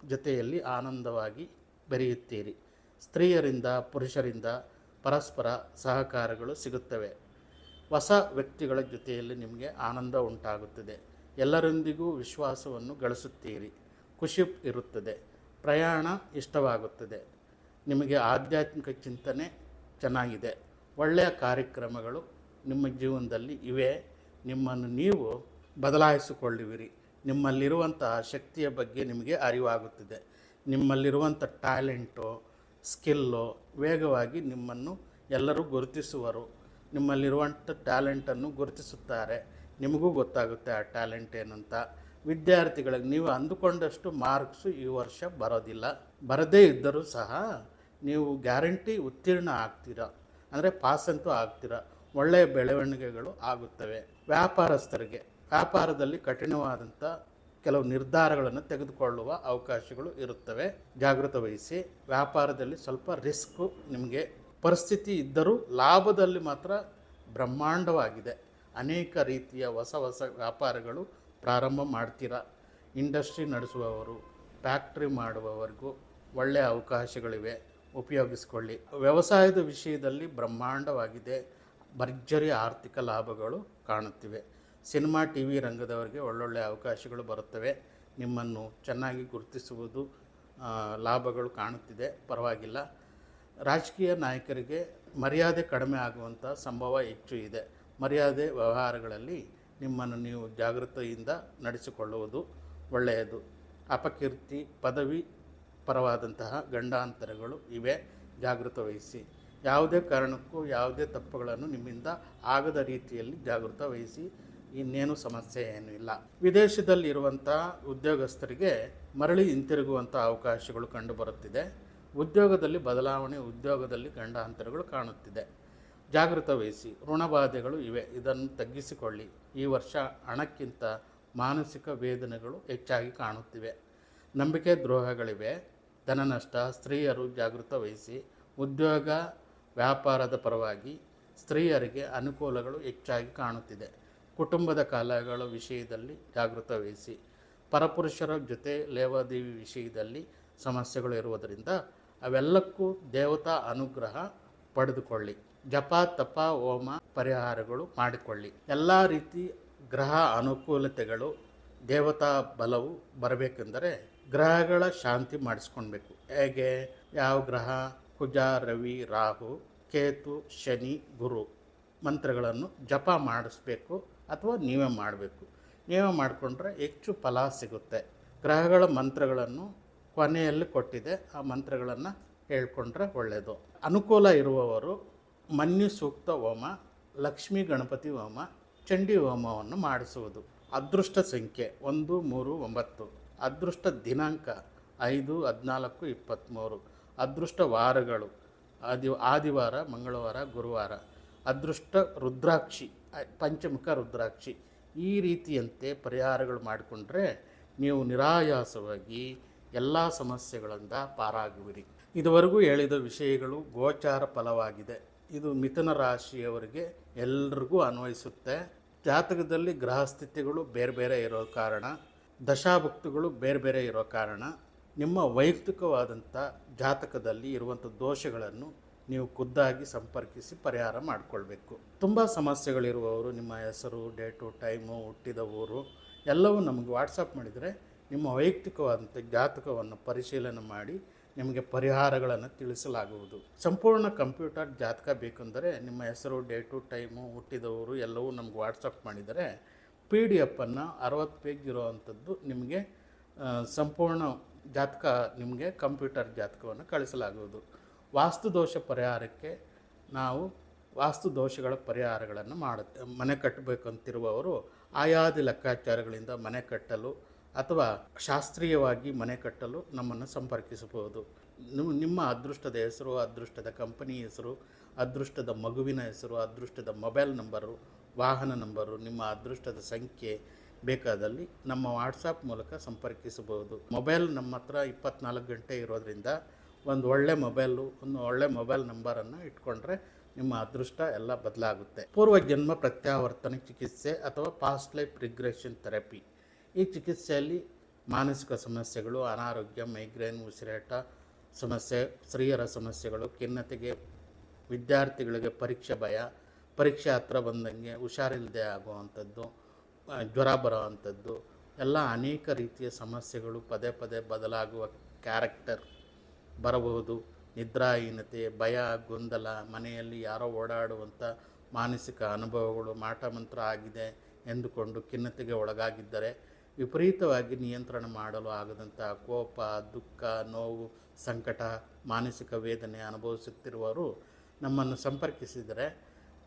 ಜೊತೆಯಲ್ಲಿ ಆನಂದವಾಗಿ ಬೆರೆಯುತ್ತೀರಿ. ಸ್ತ್ರೀಯರಿಂದ, ಪುರುಷರಿಂದ ಪರಸ್ಪರ ಸಹಕಾರಗಳು ಸಿಗುತ್ತವೆ. ಹೊಸ ವ್ಯಕ್ತಿಗಳ ಜೊತೆಯಲ್ಲಿ ನಿಮಗೆ ಆನಂದ ಉಂಟಾಗುತ್ತದೆ. ಎಲ್ಲರೊಂದಿಗೂ ವಿಶ್ವಾಸವನ್ನು ಗಳಿಸುತ್ತೀರಿ. ಖುಷಿ ಇರುತ್ತದೆ. ಪ್ರಯಾಣ ಇಷ್ಟವಾಗುತ್ತದೆ. ನಿಮಗೆ ಆಧ್ಯಾತ್ಮಿಕ ಚಿಂತನೆ ಚೆನ್ನಾಗಿದೆ. ಒಳ್ಳೆಯ ಕಾರ್ಯಕ್ರಮಗಳು ನಿಮ್ಮ ಜೀವನದಲ್ಲಿ ಇವೆ. ನಿಮ್ಮನ್ನು ನೀವು ಬದಲಾಯಿಸಿಕೊಳ್ಳುವಿರಿ. ನಿಮ್ಮಲ್ಲಿರುವಂತಹ ಶಕ್ತಿಯ ಬಗ್ಗೆ ನಿಮಗೆ ಅರಿವಾಗುತ್ತದೆ. ನಿಮ್ಮಲ್ಲಿರುವಂಥ ಟ್ಯಾಲೆಂಟು, ಸ್ಕಿಲ್ಲು ವೇಗವಾಗಿ ನಿಮ್ಮನ್ನು ಎಲ್ಲರೂ ಗುರುತಿಸುವರು. ನಿಮ್ಮಲ್ಲಿರುವಂಥ ಟ್ಯಾಲೆಂಟನ್ನು ಗುರುತಿಸುತ್ತಾರೆ. ನಿಮಗೂ ಗೊತ್ತಾಗುತ್ತೆ ಆ ಟ್ಯಾಲೆಂಟ್ ಏನಂತ. ವಿದ್ಯಾರ್ಥಿಗಳಿಗೆ ನೀವು ಅಂದುಕೊಂಡಷ್ಟು ಮಾರ್ಕ್ಸು ಈ ವರ್ಷ ಬರೋದಿಲ್ಲ. ಬರದೇ ಇದ್ದರೂ ಸಹ ನೀವು ಗ್ಯಾರಂಟಿ ಉತ್ತೀರ್ಣ ಆಗ್ತೀರಾ? ಅಂದರೆ ಪಾಸ್ ಅಂತೂ ಆಗ್ತೀರಾ? ಒಳ್ಳೆಯ ಬೆಳವಣಿಗೆಗಳು ಆಗುತ್ತವೆ ವ್ಯಾಪಾರಸ್ಥರಿಗೆ. ವ್ಯಾಪಾರದಲ್ಲಿ ಕಠಿಣವಾದಂಥ ಕೆಲವು ನಿರ್ಧಾರಗಳನ್ನು ತೆಗೆದುಕೊಳ್ಳುವ ಅವಕಾಶಗಳು ಇರುತ್ತವೆ. ಜಾಗೃತ ವಹಿಸಿ. ವ್ಯಾಪಾರದಲ್ಲಿ ಸ್ವಲ್ಪ ರಿಸ್ಕು ನಿಮಗೆ ಪರಿಸ್ಥಿತಿ ಇದ್ದರೂ ಲಾಭದಲ್ಲಿ ಮಾತ್ರ ಬ್ರಹ್ಮಾಂಡವಾಗಿದೆ. ಅನೇಕ ರೀತಿಯ ಹೊಸ ಹೊಸ ವ್ಯಾಪಾರಗಳು ಪ್ರಾರಂಭ ಮಾಡ್ತೀರಾ? ಇಂಡಸ್ಟ್ರಿ ನಡೆಸುವವರು, ಫ್ಯಾಕ್ಟ್ರಿ ಮಾಡುವವರೆಗೂ ಒಳ್ಳೆಯ ಅವಕಾಶಗಳಿವೆ. ಉಪಯೋಗಿಸ್ಕೊಳ್ಳಿ. ವ್ಯವಸಾಯದ ವಿಷಯದಲ್ಲಿ ಬ್ರಹ್ಮಾಂಡವಾಗಿದೆ. ಭರ್ಜರಿ ಆರ್ಥಿಕ ಲಾಭಗಳು ಕಾಣುತ್ತಿವೆ. ಸಿನಿಮಾ ಟಿ ವಿ ರಂಗದವರಿಗೆ ಒಳ್ಳೊಳ್ಳೆ ಅವಕಾಶಗಳು ಬರುತ್ತವೆ. ನಿಮ್ಮನ್ನು ಚೆನ್ನಾಗಿ ಗುರುತಿಸುವುದು ಲಾಭಗಳು ಕಾಣುತ್ತಿದೆ. ಪರವಾಗಿಲ್ಲ. ರಾಜಕೀಯ ನಾಯಕರಿಗೆ ಮರ್ಯಾದೆ ಕಡಿಮೆ ಆಗುವಂಥ ಸಂಭವ ಹೆಚ್ಚು ಇದೆ. ಮರ್ಯಾದೆ ವ್ಯವಹಾರಗಳಲ್ಲಿ ನಿಮ್ಮನ್ನು ನೀವು ಜಾಗೃತೆಯಿಂದ ನಡೆಸಿಕೊಳ್ಳುವುದು ಒಳ್ಳೆಯದು. ಅಪಕೀರ್ತಿ, ಪದವಿ ಪರವಾದಂತಹ ಗಂಡಾಂತರಗಳು ಇವೆ. ಜಾಗೃತ ವಹಿಸಿ ಯಾವುದೇ ಕಾರಣಕ್ಕೂ ಯಾವುದೇ ತಪ್ಪುಗಳನ್ನು ನಿಮ್ಮಿಂದ ಆಗದ ರೀತಿಯಲ್ಲಿ ಜಾಗೃತ ವಹಿಸಿ ಇನ್ನೇನು ಸಮಸ್ಯೆ ಏನೂ ಇಲ್ಲ. ವಿದೇಶದಲ್ಲಿರುವಂಥ ಉದ್ಯೋಗಸ್ಥರಿಗೆ ಮರಳಿ ಹಿಂತಿರುಗುವಂಥ ಅವಕಾಶಗಳು ಕಂಡುಬರುತ್ತಿದೆ. ಉದ್ಯೋಗದಲ್ಲಿ ಬದಲಾವಣೆ, ಉದ್ಯೋಗದಲ್ಲಿ ಗಂಡಾಂತರಗಳು ಕಾಣುತ್ತಿದೆ. ಜಾಗೃತ ವಹಿಸಿ ಋಣಬಾಧೆಗಳು ಇವೆ. ಇದನ್ನು ತಗ್ಗಿಸಿಕೊಳ್ಳಿ. ಈ ವರ್ಷ ಹಣಕ್ಕಿಂತ ಮಾನಸಿಕ ವೇದನೆಗಳು ಹೆಚ್ಚಾಗಿ ಕಾಣುತ್ತಿವೆ. ನಂಬಿಕೆ ದ್ರೋಹಗಳಿವೆ. ಧನನಷ್ಟ ಸ್ತ್ರೀಯರು ಜಾಗೃತ ವಹಿಸಿ, ಉದ್ಯೋಗ, ವ್ಯಾಪಾರದ ಪರವಾಗಿ ಸ್ತ್ರೀಯರಿಗೆ ಅನುಕೂಲಗಳು ಹೆಚ್ಚಾಗಿ ಕಾಣುತ್ತಿದೆ. ಕುಟುಂಬದ ಕಾಲಗಳ ವಿಷಯದಲ್ಲಿ ಜಾಗೃತ ವಹಿಸಿ, ಪರಪುರುಷರ ಜೊತೆ ಲೇವಾದೇವಿ ವಿಷಯದಲ್ಲಿ ಸಮಸ್ಯೆಗಳು ಇರುವುದರಿಂದ ಅವೆಲ್ಲಕ್ಕೂ ದೇವತಾ ಅನುಗ್ರಹ ಪಡೆದುಕೊಳ್ಳಿ. ಜಪ, ತಪ, ಹೋಮ ಪರಿಹಾರಗಳು ಮಾಡಿಕೊಳ್ಳಿ. ಎಲ್ಲ ರೀತಿ ಗ್ರಹ ಅನುಕೂಲತೆಗಳು ದೇವತಾ ಬಲವು ಬರಬೇಕೆಂದರೆ ಗ್ರಹಗಳ ಶಾಂತಿ ಮಾಡಿಸ್ಕೊಳ್ಬೇಕು. ಹೇಗೆ? ಯಾವ ಗ್ರಹ? ಕುಜ, ರವಿ, ರಾಹು, ಕೇತು, ಶನಿ, ಗುರು ಮಂತ್ರಗಳನ್ನು ಜಪ ಮಾಡಿಸ್ಬೇಕು ಅಥವಾ ನೀವೇ ಮಾಡಬೇಕು. ನೀವೇ ಮಾಡಿಕೊಂಡ್ರೆ ಹೆಚ್ಚು ಫಲ ಸಿಗುತ್ತೆ. ಗ್ರಹಗಳ ಮಂತ್ರಗಳನ್ನು ಕೊನೆಯಲ್ಲಿ ಕೊಟ್ಟಿದೆ. ಆ ಮಂತ್ರಗಳನ್ನು ಹೇಳ್ಕೊಂಡ್ರೆ ಒಳ್ಳೆಯದು ಅನುಕೂಲ ಇರುವವರು ಮನ್ಯು ಸೂಕ್ತ ಹೋಮ, ಲಕ್ಷ್ಮೀ ಗಣಪತಿ ಹೋಮ, ಚಂಡಿ ಹೋಮವನ್ನು ಮಾಡಿಸುವುದು. ಅದೃಷ್ಟ ಸಂಖ್ಯೆ ಒಂದು, ಮೂರು, ಒಂಬತ್ತು. ಅದೃಷ್ಟ ದಿನಾಂಕ ಐದು, ಹದಿನಾಲ್ಕು ಇಪ್ಪತ್ತ್ಮೂರು ಅದೃಷ್ಟ ವಾರಗಳು ಆದಿ, ಆದಿವಾರ, ಮಂಗಳವಾರ, ಗುರುವಾರ. ಅದೃಷ್ಟ ರುದ್ರಾಕ್ಷಿ ಪಂಚಮುಖ ರುದ್ರಾಕ್ಷಿ. ಈ ರೀತಿಯಂತೆ ಪರಿಹಾರಗಳು ಮಾಡಿಕೊಂಡ್ರೆ ನೀವು ನಿರಾಯಾಸವಾಗಿ ಎಲ್ಲ ಸಮಸ್ಯೆಗಳಿಂದ ಪಾರಾಗುವಿರಿ. ಇದುವರೆಗೂ ಹೇಳಿದ ವಿಷಯಗಳು ಗೋಚಾರ ಫಲವಾಗಿದೆ. ಇದು ಮಿಥುನ ರಾಶಿಯವರಿಗೆ ಎಲ್ರಿಗೂ ಅನ್ವಯಿಸುತ್ತೆ. ಜಾತಕದಲ್ಲಿ ಗ್ರಹ ಸ್ಥಿತಿಗಳು ಬೇರೆ ಬೇರೆ ಇರೋ ಕಾರಣ, ದಶಾಭಕ್ತಿಗಳು ಬೇರೆ ಬೇರೆ ಇರೋ ಕಾರಣ, ನಿಮ್ಮ ವೈಯಕ್ತಿಕವಾದಂಥ ಜಾತಕದಲ್ಲಿ ಇರುವಂಥ ದೋಷಗಳನ್ನು ನೀವು ಖುದ್ದಾಗಿ ಸಂಪರ್ಕಿಸಿ ಪರಿಹಾರ ಮಾಡಿಕೊಳ್ಬೇಕು. ತುಂಬ ಸಮಸ್ಯೆಗಳಿರುವವರು, ನಿಮ್ಮ ಹೆಸರು, ಡೇಟು, ಟೈಮು, ಹುಟ್ಟಿದ ಊರು ಎಲ್ಲವೂ ನಮಗೆ ವಾಟ್ಸಪ್ ಮಾಡಿದರೆ ನಿಮ್ಮ ವೈಯಕ್ತಿಕವಾದಂಥ ಜಾತಕವನ್ನು ಪರಿಶೀಲನೆ ಮಾಡಿ ನಿಮಗೆ ಪರಿಹಾರಗಳನ್ನು ತಿಳಿಸಲಾಗುವುದು. ಸಂಪೂರ್ಣ ಕಂಪ್ಯೂಟರ್ ಜಾತಕ ಬೇಕೆಂದರೆ ನಿಮ್ಮ ಹೆಸರು, ಡೇಟು, ಟೈಮು, ಹುಟ್ಟಿದವರು ಎಲ್ಲವೂ ನಮ್ಗೆ ವಾಟ್ಸಪ್ ಮಾಡಿದರೆ ಪಿ ಡಿ ಎಫನ್ನು ಅರವತ್ತು ಪೇಜ್ ಇರುವಂಥದ್ದು ನಿಮಗೆ ಸಂಪೂರ್ಣ ಜಾತಕ ನಿಮಗೆ ಕಂಪ್ಯೂಟರ್ ಜಾತಕವನ್ನು ಕಳಿಸಲಾಗುವುದು. ವಾಸ್ತು ದೋಷ ಪರಿಹಾರಕ್ಕೆ ನಾವು ವಾಸ್ತು ದೋಷಗಳ ಪರಿಹಾರಗಳನ್ನು ಮಾಡುತ್ತೆ. ಮನೆ ಕಟ್ಟಬೇಕಂತಿರುವವರು ಆಯಾದಿ ಲೆಕ್ಕಾಚಾರಗಳಿಂದ ಮನೆ ಕಟ್ಟಲು ಅಥವಾ ಶಾಸ್ತ್ರೀಯವಾಗಿ ಮನೆ ಕಟ್ಟಲು ನಮ್ಮನ್ನು ಸಂಪರ್ಕಿಸಬಹುದು. ನಿಮ್ಮ ಅದೃಷ್ಟದ ಹೆಸರು, ಅದೃಷ್ಟದ ಕಂಪನಿ ಹೆಸರು, ಅದೃಷ್ಟದ ಮಗುವಿನ ಹೆಸರು, ಅದೃಷ್ಟದ ಮೊಬೈಲ್ ನಂಬರು, ವಾಹನ ನಂಬರು, ನಿಮ್ಮ ಅದೃಷ್ಟದ ಸಂಖ್ಯೆ ಬೇಕಾದಲ್ಲಿ ನಮ್ಮ ವಾಟ್ಸಾಪ್ ಮೂಲಕ ಸಂಪರ್ಕಿಸಬಹುದು. ಮೊಬೈಲ್ ನಮ್ಮ ಹತ್ರ ಇಪ್ಪತ್ನಾಲ್ಕು ಗಂಟೆ ಇರೋದರಿಂದ ಒಂದು ಒಳ್ಳೆ ಮೊಬೈಲು, ಒಂದು ಒಳ್ಳೆ ಮೊಬೈಲ್ ನಂಬರನ್ನು ಇಟ್ಕೊಂಡ್ರೆ ನಿಮ್ಮ ಅದೃಷ್ಟ ಎಲ್ಲ ಬದಲಾಗುತ್ತೆ. ಪೂರ್ವ ಜನ್ಮ ಪ್ರತ್ಯಾವರ್ತನೆ ಚಿಕಿತ್ಸೆ ಅಥವಾ ಪಾಸ್ಟ್ ಲೈಫ್ ರಿಗ್ರೆಷನ್ ಥೆರಪಿ ಈ ಚಿಕಿತ್ಸೆಯಲ್ಲಿ ಮಾನಸಿಕ ಸಮಸ್ಯೆಗಳು, ಅನಾರೋಗ್ಯ, ಮೈಗ್ರೇನ್, ಉಸಿರಾಟ ಸಮಸ್ಯೆ, ಸ್ತ್ರೀಯರ ಸಮಸ್ಯೆಗಳು, ಖಿನ್ನತೆಗೆ, ವಿದ್ಯಾರ್ಥಿಗಳಿಗೆ ಪರೀಕ್ಷೆ ಭಯ, ಪರೀಕ್ಷೆ ಹತ್ರ ಬಂದಂಗೆ ಹುಷಾರಿಲ್ಲದೆ ಆಗುವಂಥದ್ದು ಜ್ವರ ಬರುವಂಥದ್ದು, ಎಲ್ಲ ಅನೇಕ ರೀತಿಯ ಸಮಸ್ಯೆಗಳು ಪದೇ ಪದೇ ಬದಲಾಗುವ ಕ್ಯಾರೆಕ್ಟರ್ ಬರಬಹುದು. ನಿದ್ರಾಹೀನತೆ, ಭಯ, ಗೊಂದಲ, ಮನೆಯಲ್ಲಿ ಯಾರೋ ಓಡಾಡುವಂಥ ಮಾನಸಿಕ ಅನುಭವಗಳು ಮಾಟಮಂತ್ರ ಆಗಿದೆ ಎಂದುಕೊಂಡು ಖಿನ್ನತೆಗೆ ಒಳಗಾಗಿದ್ದರೆ ವಿಪರೀತವಾಗಿ ನಿಯಂತ್ರಣ ಮಾಡಲು ಆಗದಂಥ ಕೋಪ, ದುಃಖ, ನೋವು, ಸಂಕಟ, ಮಾನಸಿಕ ವೇದನೆ ಅನುಭವಿಸುತ್ತಿರುವವರು ನಮ್ಮನ್ನು ಸಂಪರ್ಕಿಸಿದರೆ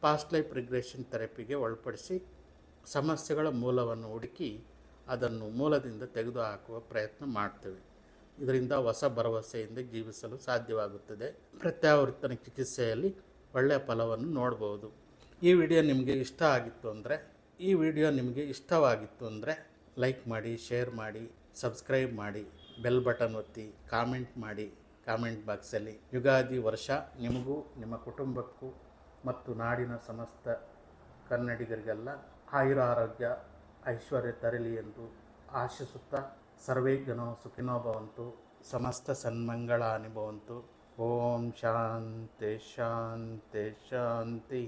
ಪಾಸ್ಟ್ ಲೈಫ್ ರಿಗ್ರೆಷನ್ ಥೆರಪಿಗೆ ಒಳಪಡಿಸಿ ಸಮಸ್ಯೆಗಳ ಮೂಲವನ್ನು ಹುಡುಕಿ ಅದನ್ನು ಮೂಲದಿಂದ ತೆಗೆದುಹಾಕುವ ಪ್ರಯತ್ನ ಮಾಡ್ತೇವೆ. ಇದರಿಂದ ಹೊಸ ಭರವಸೆಯಿಂದ ಜೀವಿಸಲು ಸಾಧ್ಯವಾಗುತ್ತದೆ. ಪ್ರತ್ಯಾವರ್ತನ ಚಿಕಿತ್ಸೆಯಲ್ಲಿ ಒಳ್ಳೆಯ ಫಲವನ್ನು ನೋಡಬಹುದು ಈ ವಿಡಿಯೋ ನಿಮಗೆ ಇಷ್ಟ ಆಗಿತ್ತು ಅಂದರೆ, ಈ ವಿಡಿಯೋ ನಿಮಗೆ ಇಷ್ಟವಾಗಿತ್ತು ಅಂದರೆ ಲೈಕ್ ಮಾಡಿ ಶೇರ್ ಮಾಡಿ ಸಬ್ಸ್ಕ್ರೈಬ್ ಮಾಡಿ ಬೆಲ್ ಬಟನ್ ಒತ್ತಿ ಕಾಮೆಂಟ್ ಮಾಡಿ ಕಾಮೆಂಟ್ ಬಾಕ್ಸಲ್ಲಿ ಯುಗಾದಿ ವರ್ಷ ನಿಮಗೂ, ನಿಮ್ಮ ಕುಟುಂಬಕ್ಕೂ ಮತ್ತು ನಾಡಿನ ಸಮಸ್ತ ಕನ್ನಡಿಗರಿಗೆಲ್ಲ ಆಯುರ ಆರೋಗ್ಯ, ಐಶ್ವರ್ಯ ತರಲಿ ಎಂದು ಆಶಿಸುತ್ತಾ ಸರ್ವೇ ಸುಖಿನೋ ಭವಂತು. ಸಮಸ್ತ ಸನ್ಮಂಗಳ ಅನುಭವಂತು. ಓಂ ಶಾಂತಿ ಶಾಂತಿ ಶಾಂತಿ